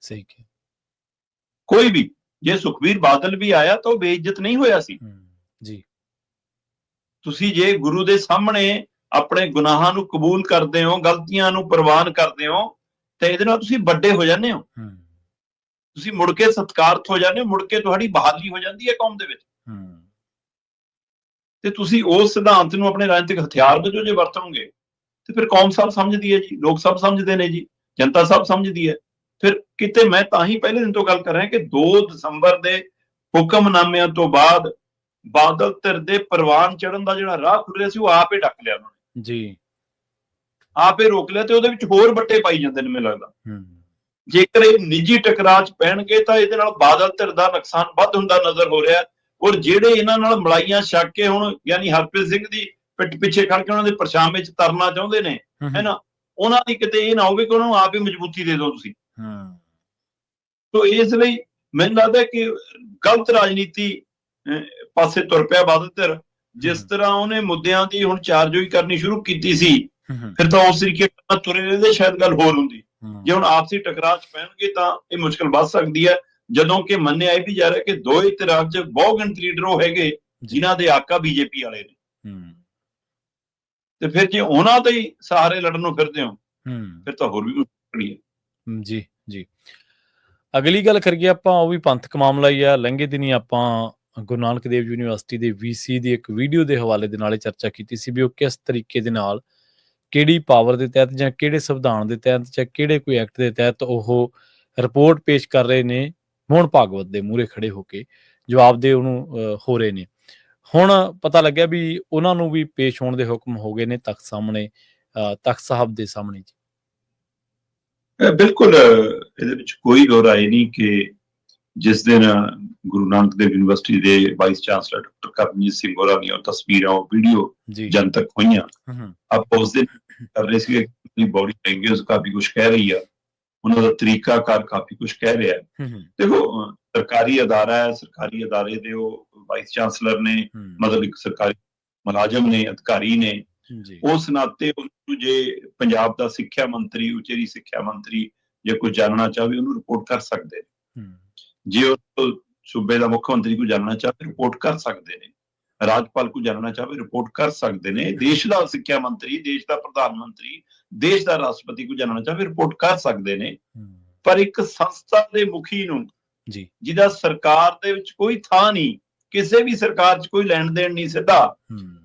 Speaker 1: ਸਹੀ ਕਿ
Speaker 2: ਕੋਈ ਵੀ ਜੇ ਸੁਖਬੀਰ ਬਾਦਲ ਵੀ ਆਇਆ ਤਾਂ ਉਹ ਬੇਇੱਜ਼ਤ ਨਹੀਂ ਹੋਇਆ ਸੀ।
Speaker 1: ਜੀ।
Speaker 2: ਤੁਸੀਂ ਜੇ ਗੁਰੂ ਦੇ ਸਾਹਮਣੇ ਆਪਣੇ ਗੁਨਾਹਾਂ ਨੂੰ ਕਬੂਲ ਕਰਦੇ ਹੋ ਗਲਤੀਆਂ ਨੂੰ ਪ੍ਰਵਾਨ ਕਰਦੇ ਹੋ ਤੇ ਇਹਦੇ ਨਾਲ ਤੁਸੀਂ ਵੱਡੇ ਹੋ ਜਾਂਦੇ ਹੂੰ। ਤੁਸੀਂ ਮੁੜ ਕੇ ਸਤਿਕਾਰਤ ਹੋ ਜਾਂਦੇ ਹੋ ਮੁੜ ਕੇ ਤੁਹਾਡੀ ਬਹਾਲੀ ਹੋ ਜਾਂਦੀ ਹੈ ਕੌਮ ਦੇ ਵਿੱਚ। ਤੇ ਤੁਸੀਂ ਉਸ ਸਿਧਾਂਤ ਨੂੰ ਆਪਣੇ ਰਾਜਨੀਤਿਕ ਹਥਿਆਰ ਵਜੋਂ ਜੇ ਵਰਤੋਗੇ ਤੇ ਫਿਰ ਕੌਮ ਸਭ ਸਮਝਦੀ ਹੈ ਜੀ ਲੋਕ ਸਭ ਸਮਝਦੇ ਨੇ ਜੀ ਜਨਤਾ ਸਭ ਸਮਝਦੀ ਹੈ। ਫਿਰ ਕਿਤੇ ਮੈਂ ਤਾਂ ਹੀ ਪਹਿਲੇ ਦਿਨ ਤੋਂ ਗੱਲ ਕਰ ਰਿਹਾ ਕਿ 2 ਦਸੰਬਰ ਦੇ ਹੁਕਮਨਾਮਿਆਂ ਤੋਂ ਬਾਅਦ ਬਾਦਲ ਧਿਰ ਦੇ ਪ੍ਰਵਾਨ ਚੜਨ ਦਾ ਜਿਹੜਾ ਰਾਹ ਖੁੱਲ ਰਿਹਾ ਸੀ ਉਹ ਆਪੇ ਡੱਕ ਲਿਆ ਉਹਨਾਂ ਨੇ।
Speaker 1: ਜੀ।
Speaker 2: ਆਪੇ ਰੋਕ ਲਿਆ ਤੇ ਉਹਦੇ ਵਿੱਚ ਹੋਰ ਬੱਟੇ ਪਾਈ ਜਾਂਦੇ ਨੇ ਮੈਨੂੰ ਲੱਗਦਾ।
Speaker 1: ਹੂੰ।
Speaker 2: ਜੇਕਰ ਇਹ ਨਿੱਜੀ ਟਕਰਾਅ 'ਚ ਪੈਣਗੇ ਤਾਂ ਇਹਦੇ ਨਾਲ ਬਾਦਲ ਧਿਰ ਦਾ ਨੁਕਸਾਨ ਵੱਧ ਹੁੰਦਾ ਨਜ਼ਰ ਹੋ ਰਿਹਾ ਔਰ ਜਿਹੜੇ ਇਹਨਾਂ ਨਾਲ ਮਲਾਈਆਂ ਛੱਕ ਕੇ ਹੁਣ ਯਾਨੀ ਹਰਪ੍ਰੀਤ ਸਿੰਘ ਦੀ ਪਿੱਠ ਪਿੱਛੇ ਖੜ ਕੇ ਉਹਨਾਂ ਦੇ ਪਰਛਾਵੇਂ 'ਚ ਤਰਨਾ ਚਾਹੁੰਦੇ ਨੇ
Speaker 1: ਹੂੰ,
Speaker 2: ਹੈ ਨਾ? ਉਹਨਾਂ ਦੀ ਕਿਤੇ ਇਹ ਨਾ ਹੋਵੇ ਕਿ ਉਹਨਾਂ ਨੂੰ ਆਪ ਹੀ ਮਜ਼ਬੂਤੀ ਦੇ ਦਿਓ ਤੁਸੀਂ।
Speaker 1: ਹੂੰ।
Speaker 2: ਸੋ ਇਸ ਲਈ ਮੈਨੂੰ ਲੱਗਦਾ ਕਿ ਗਲਤ ਰਾਜਨੀਤੀ ਪਾਸੇ ਤੁਰ ਪਿਆ ਬਾਦਲ ਧਿਰ। ਜਿਸ। ਤਰ੍ਹਾਂ ਉਹਨੇ ਮੁੱਦਿਆਂ ਦੀ ਹੁਣ ਚਾਰਜੋਈ ਕਰਨੀ ਸ਼ੁਰੂ ਕੀਤੀ ਸੀ ਫਿਰ ਤਾਂ ਉਸ ਤਰੀਕੇ ਨਾਲ ਤੁਰੇ ਰਹਿੰਦੇ ਸ਼ਾਇਦ ਗੱਲ ਹੋਰ ਹੁੰਦੀ। ਜੇ ਹੁਣ ਆਪਸੀ ਟਕਰਾਅ ਚ ਪੈਣਗੇ ਤਾਂ ਇਹ ਮੁਸ਼ਕਲ ਵੱਧ ਸਕਦੀ ਹੈ। ਜਦੋਂ ਕਿ ਮੰਨਿਆ ਇਹ ਵੀ ਜਾ ਰਿਹਾ ਕਿ ਦੋ ਇਤਰਾਜ਼ 'ਚ ਬਹੁ ਗਿਣਤੀ ਲੀਡਰ ਉਹ ਹੈਗੇ ਜਿਨ੍ਹਾਂ ਦੇ ਆਕਾ ਬੀਜੇਪੀ ਵਾਲੇ ਨੇ।
Speaker 1: ਹੂੰ
Speaker 2: ਤੇ ਫਿਰ ਜੇ ਉਹਨਾਂ ਦੇ ਹੀ ਸਹਾਰੇ ਲੜਨ ਨੂੰ ਫਿਰਦੇ ਹੋ
Speaker 1: ਹੂੰ
Speaker 2: ਫਿਰ ਤਾਂ ਹੋਰ ਵੀ ਮੁਸ਼ਕਲ ਹੀ।
Speaker 1: ਜੀ ਜੀ। ਅਗਲੀ ਗੱਲ ਕਰੀਏ ਆਪਾਂ ਉਹ ਵੀ ਪੰਥਕ ਮਾਮਲਾ ਹੀ ਆ। ਲੰਘੇ ਦਿਨੀ ਆਪਾਂ ਗੁਰੂ ਨਾਨਕ ਦੇਵ ਯੂਨੀਵਰਸਿਟੀ ਦੇ ਵੀਸੀ ਦੀ ਇੱਕ ਵੀਡੀਓ ਦੇ ਹਵਾਲੇ ਦੇ ਨਾਲ ਚਰਚਾ ਕੀਤੀ ਸੀ ਵੀ ਉਹ ਕਿਸ ਤਰੀਕੇ ਦੇ ਨਾਲ ਕਿਹੜੀ ਪਾਵਰ ਦੇ ਤਹਿਤ ਜਾਂ ਕਿਹੜੇ ਸੰਵਿਧਾਨ ਦੇ ਤਹਿਤ ਜਾਂ ਕਿਹੜੇ ਕੋਈ ਐਕਟ ਦੇ ਤਹਿਤ ਉਹ ਰਿਪੋਰਟ ਪੇਸ਼ ਕਰ ਰਹੇ ਨੇ ਮੋਹਨ ਭਾਗਵਤ ਦੇ ਮੂਹਰੇ ਖੜੇ ਹੋ ਕੇ ਜਵਾਬ ਦੇ ਉਹਨੂੰ ਹੋ ਰਹੇ ਨੇ। ਹੁਣ ਪਤਾ ਲੱਗਿਆ ਵੀ ਉਹਨਾਂ ਨੂੰ ਵੀ ਪੇਸ਼ ਹੋਣ ਦੇ ਹੁਕਮ ਹੋ ਗਏ ਨੇ ਤਖਤ ਸਾਹਮਣੇ ਤਖਤ ਸਾਹਿਬ ਦੇ ਸਾਹਮਣੇ ਜੀ।
Speaker 2: ਬਿਲਕੁਲ ਇਹਦੇ ਵਿੱਚ ਕੋਈ ਦੋ ਰਾਏ ਨਹੀਂ ਕਿ ਜਿਸ ਦਿਨ ਗੁਰੂ ਨਾਨਕ ਦੇਵ ਯੂਨੀਵਰਸਿਟੀ ਦੇ vice chancellor doctor Karamjit Singh ਹੋਰਾਂ ਦੀਆਂ ਉਹ ਤਸਵੀਰਾਂ ਉਹ ਵੀਡੀਓ ਜਨਤਕ ਹੋਈਆਂ। ਆਪਾਂ ਉਸ ਦਿਨ ਕਰ ਰਹੇ ਸੀ ਕਿ ਬੋਡੀ ਲੈਂਗੁਏਜ ਕਾਫੀ ਕੁਝ ਕਹਿ ਰਹੀ ਆ। ਉਹਨਾਂ ਦਾ ਤਰੀਕਾਕਾਰ ਕਾਫੀ ਕੁਝ ਕਹਿ ਰਿਹਾ ਹੈ। ਦੇਖੋ ਸਰਕਾਰੀ ਅਦਾਰਾ ਹੈ ਸਰਕਾਰੀ ਅਦਾਰੇ ਦੇ ਉਹ ਵਾਈਸ ਚਾਂਸਲਰ ਨੇ ਮਤਲਬ ਇੱਕ ਸਰਕਾਰੀ ਮੁਲਾਜ਼ਮ ਨੇ ਅਧਿਕਾਰੀ ਨੇ। ਉਸ ਨਾਤੇ ਉਹਨੂੰ ਜੇ ਪੰਜਾਬ ਦਾ ਸਿੱਖਿਆ ਮੰਤਰੀ ਉਚੇਰੀ ਸਿੱਖਿਆ ਮੰਤਰੀ ਜੇ ਕੋਈ ਜਾਣਨਾ ਚਾਹਵੇ ਉਹਨੂੰ ਰਿਪੋਰਟ ਕਰ ਸਕਦੇ ਨੇ। ਜੇ ਉਹ ਸੂਬੇ ਦਾ ਮੁੱਖ ਮੰਤਰੀ ਕੋਈ ਜਾਣਨਾ ਚਾਹਵੇ ਰਿਪੋਰਟ ਕਰ ਸਕਦੇ ਨੇ। ਰਾਜਪਾਲ ਕੋਈ ਜਾਣਨਾ ਚਾਹਵੇ ਰਿਪੋਰਟ ਕਰ ਸਕਦੇ ਨੇ। ਦੇਸ਼ ਦਾ ਸਿੱਖਿਆ ਮੰਤਰੀ ਦੇਸ਼ ਦਾ ਪ੍ਰਧਾਨ ਮੰਤਰੀ ਦੇਸ਼ ਦਾ ਰਾਸ਼ਟਰਪਤੀ ਕੋਈ ਜਾਣਨਾ ਚਾਹਵੇ ਰਿਪੋਰਟ ਕਰ ਸਕਦੇ ਨੇ। ਪਰ ਇੱਕ ਸੰਸਥਾ ਦੇ ਮੁਖੀ ਨੂੰ
Speaker 1: ਜੀ।
Speaker 2: ਜਿਹਦਾ ਸਰਕਾਰ ਦੇ ਵਿੱਚ ਕੋਈ ਥਾਂ ਨਹੀਂ ਕਿਸੇ ਵੀ ਸਰਕਾਰ 'ਚ ਕੋਈ ਲੈਣ ਦੇਣ ਨਹੀਂ ਸਿੱਧਾ।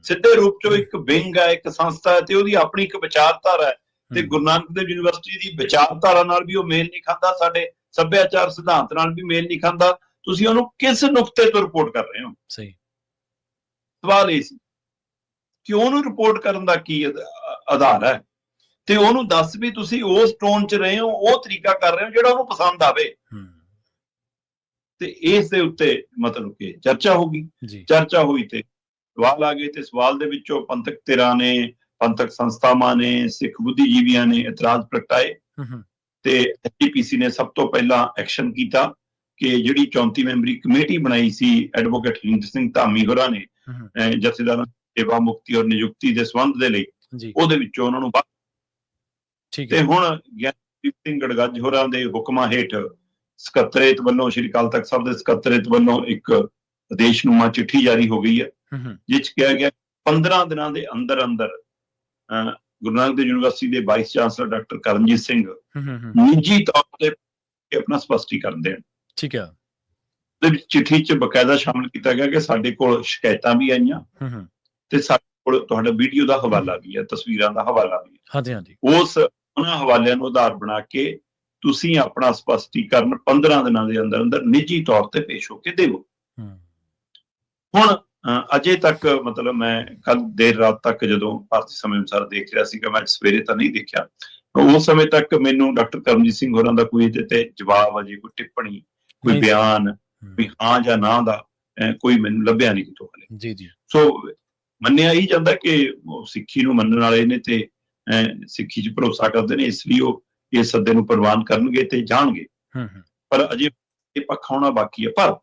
Speaker 2: ਸਿੱਧੇ ਰੂਪ 'ਚ ਇੱਕ ਵਿੰਗ ਹੈ ਇੱਕ ਸੰਸਥਾ ਹੈ ਤੇ ਉਹਦੀ ਆਪਣੀ ਇੱਕ ਵਿਚਾਰਧਾਰਾ ਹੈ। ਤੇ ਗੁਰੂ ਨਾਨਕ ਦੇਵ ਯੂਨੀਵਰਸਿਟੀ ਦੀ ਵਿਚਾਰਧਾਰਾ ਨਾਲ ਵੀ ਉਹ ਮੇਲ ਨਹੀਂ ਖਾਂਦਾ ਸਾਡੇ ਸੱਭਿਆਚਾਰ ਸਿਧਾਂਤ ਨਾਲ ਵੀ ਮੇਲ ਨਹੀਂ ਖਾਂਦਾ ਤੁਸੀਂ ਉਹਨੂੰ ਕਿਸ ਨੁਕਤੇ ਤੋਂ ਰਿਪੋਰਟ ਕਰ ਰਹੇ ਹੋ?
Speaker 1: ਸਹੀ।
Speaker 2: ਸਵਾਲ ਇਹ ਸੀ ਕਿ ਉਹਨੂੰ ਰਿਪੋਰਟ ਕਰਨ ਦਾ ਕੀ ਆਧ- ਆਧਾਰ ਹੈ? ਤੇ ਉਹਨੂੰ ਦੱਸ ਵੀ ਤੁਸੀਂ ਉਸ ਟੋਨ 'ਚ ਰਹੇ ਹੋ ਉਹ ਤਰੀਕਾ ਕਰ ਰਹੇ ਹੋ ਜਿਹੜਾ ਉਹਨੂੰ ਪਸੰਦ ਆਵੇ।
Speaker 1: ਹੂੰ।
Speaker 2: ਤੇ ਇਸ ਦੇ ਉੱਤੇ ਮਤਲਬ ਕਿ ਚਰਚਾ ਹੋਗੀ
Speaker 1: ਜੀ।
Speaker 2: ਚਰਚਾ ਹੋਈ ਤੇ ਸਵਾਲ ਆ ਗਏ ਤੇ ਸਵਾਲ ਦੇ ਵਿੱਚੋਂ ਪੰਥਕ ਧਿਰਾਂ ਨੇ ਪੰਥਕ ਸੰਸਥਾਵਾਂ ਨੇ ਸਿੱਖ ਬੁੱਧੀਜੀਵੀਆਂ ਨੇ ਇਤਰਾਜ਼ ਪ੍ਰਗਟਾਏ।
Speaker 1: ਹੂੰ ਹੂੰ।
Speaker 2: ਤੇ ਐਚਪੀਸੀ ਨੇ ਸਭ ਤੋਂ ਪਹਿਲਾਂ ਐਕਸ਼ਨ ਕੀਤਾ ਕਿ ਜਿਹੜੀ 34 ਮੈਂਬਰੀ ਕਮੇਟੀ ਬਣਾਈ ਸੀ ਐਡਵੋਕੇਟ ਹਿੰਦ ਸਿੰਘ ਧਾਮੀ ਹੋਰਾਂ ਨੇ ਜਥੇਦਾਰਾਂ ਸੇਵਾ ਮੁਕਤੀ ਔਰ ਨਿਯੁਕਤੀ ਦੇ ਸੰਬੰਧ ਦੇ ਲਈ ਉਹਦੇ ਵਿੱਚੋਂ ਉਹਨਾਂ ਨੂੰ ਬਾਹਰ
Speaker 1: ਠੀਕ
Speaker 2: ਤੇ
Speaker 1: ਹੈ।
Speaker 2: ਹੁਣ ਗਿਆਨਦੀਪ ਸਿੰਘ ਗੜਗੱਜ ਹੋਰਾਂ ਦੇ ਹੁਕਮਾਂ ਹੇਠ ਸਕੱਤਰੇਤ ਵੱਲੋਂ ਸ਼੍ਰੀ ਅਕਾਲ ਤਖਤ ਸਾਹਿਬ ਦੇ ਸਕੱਤਰੇਤ ਵੱਲੋਂ ਇੱਕ ਆਦੇਸ਼ਨੁਮਾ ਚਿੱਠੀ ਜਾਰੀ ਹੋ ਗਈ ਹੈ ਜਿਸ ਕਿਹਾ ਗਿਆ 15 ਦਿਨਾਂ ਦੇ ਅੰਦਰ ਅੰਦਰ ਗੁਰੂ ਨਾਨਕ ਦੇਵ ਯੂਨੀਵਰਸਿਟੀ ਦੇ vice chancellor doctor Karamjit Singh ਨਿੱਜੀ ਤੌਰ ਤੇ ਆਪਣਾ ਸਪਸ਼ਟੀਕਰਨ ਦੇਣ।
Speaker 1: ਠੀਕ ਹੈ
Speaker 2: ਦੇ ਵਿੱਚ ਚਿੱਠੀ 'ਚ ਬਕਾਇਦਾ ਸ਼ਾਮਲ ਕੀਤਾ ਗਿਆ ਕਿ ਸਾਡੇ ਕੋਲ ਸ਼ਿਕਾਇਤਾਂ ਵੀ ਆਈਆਂ ਤੇ ਸਾਡੇ ਕੋਲ ਤੁਹਾਡਾ ਵੀਡੀਓ ਦਾ ਹਵਾਲਾ ਵੀ ਹੈ ਤਸਵੀਰਾਂ ਦਾ ਹਵਾਲਾ ਵੀ ਹੈ।
Speaker 1: ਹਾਂਜੀ ਹਾਂਜੀ।
Speaker 2: ਉਸ ਉਹਨਾਂ ਹਵਾਲਿਆਂ ਨੂੰ ਆਧਾਰ ਬਣਾ ਕੇ ਤੁਸੀਂ ਆਪਣਾ ਸਪਸ਼ਟੀਕਰਨ 15 ਦਿਨਾਂ ਦੇ ਅੰਦਰ ਅੰਦਰ ਨਿੱਜੀ ਤੌਰ ਤੇ ਪੇਸ਼ ਹੋ ਕੇ ਦੇਵੋ। ਹੁਣ ਅਜੇ ਤੱਕ ਮਤਲਬ ਮੈਂ ਕੱਲ ਦੇਰ ਰਾਤ ਤੱਕ ਜਦੋਂ ਭਾਰਤੀ ਸਮੇਂ ਅਨੁਸਾਰ ਦੇਖ ਰਿਹਾ ਸੀਗਾ ਮੈਂ ਸਵੇਰੇ ਤਾਂ ਨਹੀਂ ਦੇਖਿਆ। ਉਸ ਸਮੇਂ ਤੱਕ ਮੈਨੂੰ ਡਾਕਟਰ ਕਰਮਜੀਤ ਸਿੰਘ ਹੋਰਾਂ ਦਾ ਕੋਈ ਇਹਦੇ ਤੇ ਜਵਾਬ ਅਜੇ ਕੋਈ ਟਿੱਪਣੀ ਕੋਈ ਬਿਆਨ ਵੀ ਹਾਂ ਜਾਂ ਨਾ ਦਾ ਕੋਈ ਮੈਨੂੰ ਲੱਭਿਆ ਨਹੀਂ ਕਿਤੋਂ ਹਲੇ।
Speaker 1: ਜੀ ਜੀ।
Speaker 2: ਸੋ ਮੰਨਿਆ ਹੀ ਜਾਂਦਾ ਕਿ ਉਹ ਸਿੱਖੀ ਨੂੰ ਮੰਨਣ ਵਾਲੇ ਨੇ ਤੇ ਸਿੱਖੀ 'ਚ ਭਰੋਸਾ ਕਰਦੇ ਨੇ ਇਸ ਲਈ ਉਹ ਇਸ ਸੱਦੇ ਨੂੰ ਪ੍ਰਵਾਨ ਕਰਨਗੇ ਤੇ ਜਾਣਗੇ। ਪਰ ਅਜੇ ਇਹ ਪੱਖ ਆਉਣਾ ਬਾਕੀ ਹੈ ਪਰ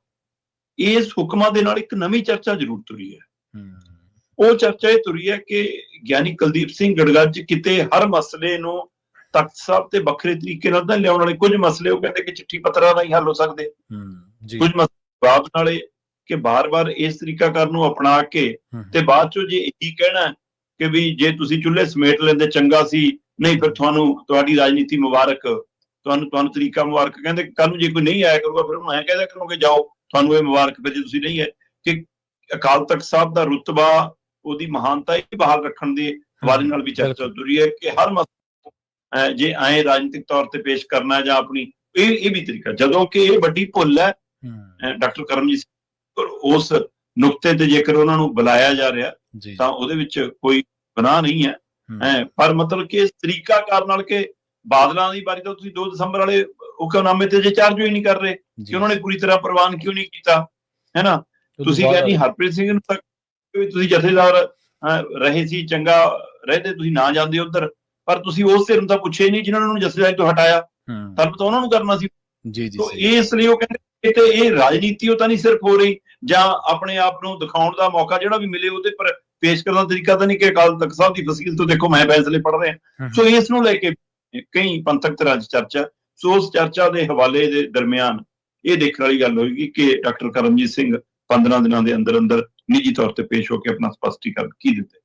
Speaker 2: ਇਸ ਹੁਕਮਾਂ ਦੇ ਨਾਲ ਇੱਕ ਨਵੀਂ ਚਰਚਾ ਜ਼ਰੂਰ ਤੁਰੀ ਹੈ।
Speaker 1: ਹੂੰ।
Speaker 2: ਉਹ ਚਰਚਾ ਇਹ ਤੁਰੀ ਹੈ ਕਿ ਗਿਆਨੀ ਕੁਲਦੀਪ ਸਿੰਘ ਗੜਗੱਜ ਕਿਤੇ ਹਰ ਮਸਲੇ ਨੂੰ ਤਖਤ ਸਾਹਿਬ ਤੇ ਵੱਖਰੇ ਤਰੀਕੇ ਨਾਲ ਤਾਂ ਲਿਆਉਣ ਵਾਲੇ ਕੁਝ ਮਸਲੇ ਉਹ ਕਹਿੰਦੇ ਕਿ ਚਿੱਠੀ ਪੱਤਰਾਂ ਰਾਹੀਂ ਹੱਲ ਹੋ ਸਕਦੇ।
Speaker 1: ਹੂੰ ਜੀ।
Speaker 2: ਕੁਝ ਮਸਲੇ ਨਾਲੇ ਕਿ ਬਾਰ-ਬਾਰ ਇਸ ਤਰੀਕਾ ਕਰਨ ਨੂੰ ਅਪਣਾ ਕੇ
Speaker 1: ਹੂੰ,
Speaker 2: ਤੇ ਬਾਅਦ ਚੋਂ ਜੇ ਇਹੀ ਕਹਿਣਾ ਹੈ ਕਿ ਵੀ ਜੇ ਤੁਸੀਂ ਚੁੱਲ੍ਹੇ ਸਮੇਟ ਲੈਂਦੇ ਚੰਗਾ ਸੀ ਨਹੀਂ ਫਿਰ ਤੁਹਾਨੂੰ ਤੁਹਾਡੀ ਰਾਜਨੀਤੀ ਮੁਬਾਰਕ ਤੁਹਾਨੂੰ ਤੁਹਾਨੂੰ ਤਰੀਕਾ ਮੁਬਾਰਕ ਕਹਿੰਦੇ ਕੱਲ ਨੂੰ ਜੇ ਕੋਈ ਨਹੀਂ ਆਇਆ ਕਰੂਗਾ ਫਿਰ ਉਹਨੂੰ ਐਂ ਕਹਿ ਦਿਆ ਕਰੋਗੇ ਜਾਓ। ਤੁਹਾਨੂੰ ਇਹ ਮੁਬਾਰਕ ਫਿਰ ਜੇ ਤੁਸੀਂ ਨਹੀਂ ਹੈ ਕਿ ਅਕਾਲ ਤਖਤ ਸਾਹਿਬ ਦਾ ਰੁਤਬਾ ਉਹਦੀ ਮਹਾਨਤਾ ਹੀ ਬਹਾਲ ਰੱਖਣ ਦੇ ਹਵਾਲੇ ਨਾਲ ਵੀ ਚਰਚਾ। ਤੁਰੀ ਹੈ ਕਿ ਹਰ ਮਸਲਾ ਜੇ ਐਂ ਰਾਜਨੀਤਿਕ ਤੌਰ ਤੇ ਪੇਸ਼ ਕਰਨਾ ਹੈ ਜਾਂ ਆਪਣੀ ਇਹ ਇਹ ਵੀ ਤਰੀਕਾ ਜਦੋਂ ਕਿ ਇਹ ਵੱਡੀ ਭੁੱਲ ਹੈ
Speaker 1: ਹੂੰ।
Speaker 2: ਡਾਕਟਰ ਕਰਮਜੀਤ ਸਿੰਘ ਉਸ ਨੁਕਤੇ ਤੇ ਜੇਕਰ ਉਹਨਾਂ ਨੂੰ ਬੁਲਾਇਆ ਜਾ ਰਿਹਾ ਤਾਂ ਉਹਦੇ ਵਿੱਚ ਕੋਈ ਗੁਨਾਹ ਨਹੀਂ ਹੈ।
Speaker 1: ਹੂੰ,
Speaker 2: ਹੈਂ, ਪਰ ਮਤਲਬ ਕਿ ਇਸ ਤਰੀਕਾ ਕਰਨ ਨਾਲ ਕਿ ਬਾਦਲਾਂ ਦੀ ਵਾਰੀ ਤਾਂ ਤੁਸੀਂ 2 ਦਸੰਬਰ ਵਾਲੇ ਹੁਕਮਨਾਮੇ ਤੇ ਜੇ ਚਾਰਜ ਹੀ ਨਹੀਂ ਕਰ ਰਹੇ। ਕਿ ਉਹਨਾਂ ਨੇ ਪੂਰੀ ਤਰ੍ਹਾਂ ਪ੍ਰਵਾਨ ਕਿਉਂ ਨਹੀਂ ਕੀਤਾ? ਹੈ ਨਾ ਤੁਸੀਂ ਕਹਿੰਦੇ ਹਰਪ੍ਰੀਤ ਸਿੰਘ ਨੂੰ ਤੱਕ ਵੀ ਤੁਸੀਂ ਜਥੇਦਾਰ ਰਹੇ ਸੀ ਚੰਗਾ ਰਹਿੰਦੇ ਤੁਸੀਂ ਨਾ ਜਾਂਦੇ ਉਧਰ। ਪਰ ਤੁਸੀਂ ਉਸ ਧਿਰ ਨੂੰ ਤਾਂ ਪੁੱਛੇ ਨਹੀਂ ਜਿਨ੍ਹਾਂ ਨੂੰ ਜਥੇਦਾਰੀ ਤੋਂ ਹਟਾਇਆ।
Speaker 1: ਹੂੰ,
Speaker 2: ਤਾਂ ਤਾਂ ਉਹਨਾਂ ਨੂੰ ਕਰਨਾ ਸੀ।
Speaker 1: ਜੀ ਜੀ
Speaker 2: ਤੋ
Speaker 1: ਸਹੀ।
Speaker 2: ਇਸ ਲਈ ਉਹ ਕਹਿੰਦੇ ਇਹ ਤੇ ਇਹ ਰਾਜਨੀਤੀ ਉਹ ਤਾਂ ਨਹੀਂ ਸਿਰਫ ਹੋ ਰਹੀ ਜਾਂ ਆਪਣੇ ਆਪ ਨੂੰ ਦਿਖਾਉਣ ਦਾ ਮੌਕਾ ਜਿਹੜਾ ਵੀ ਮਿਲੇ ਉਹਦੇ ਪਰ ਪੇਸ਼ ਕਰਨ ਦਾ ਤਰੀਕਾ ਤਾਂ ਨਹੀਂ ਕਿ ਅਕਾਲ ਤਖਤ ਸਾਹਿਬ ਦੀ ਫਸੀਲ ਤੋਂ ਦੇਖੋ ਮੈਂ ਫੈਸਲੇ ਪੜ ਰਿਹਾ। ਸੋ ਇਸ ਨੂੰ ਲੈ ਕੇ ਕਈ ਪੰਥਕ ਤਰ੍ਹਾਂ ਦੀ ਚਰਚਾ ਸੋ ਉਸ ਚਰਚਾ ਦੇ ਹਵਾਲੇ ਦੇ ਦਰਮਿਆਨ ਇਹ ਦੇਖਣ ਵਾਲੀ ਗੱਲ ਹੋਏਗੀ ਕਿ ਡਾਕਟਰ ਕਰਮਜੀਤ ਸਿੰਘ 15 ਦਿਨਾਂ ਦੇ ਅੰਦਰ ਅੰਦਰ ਨਿੱਜੀ ਤੌਰ ਤੇ ਪੇਸ਼ ਹੋ ਕੇ ਆਪਣਾ ਸਪਸ਼ਟੀਕਰਨ ਕੀ ਦਿੰਦੇ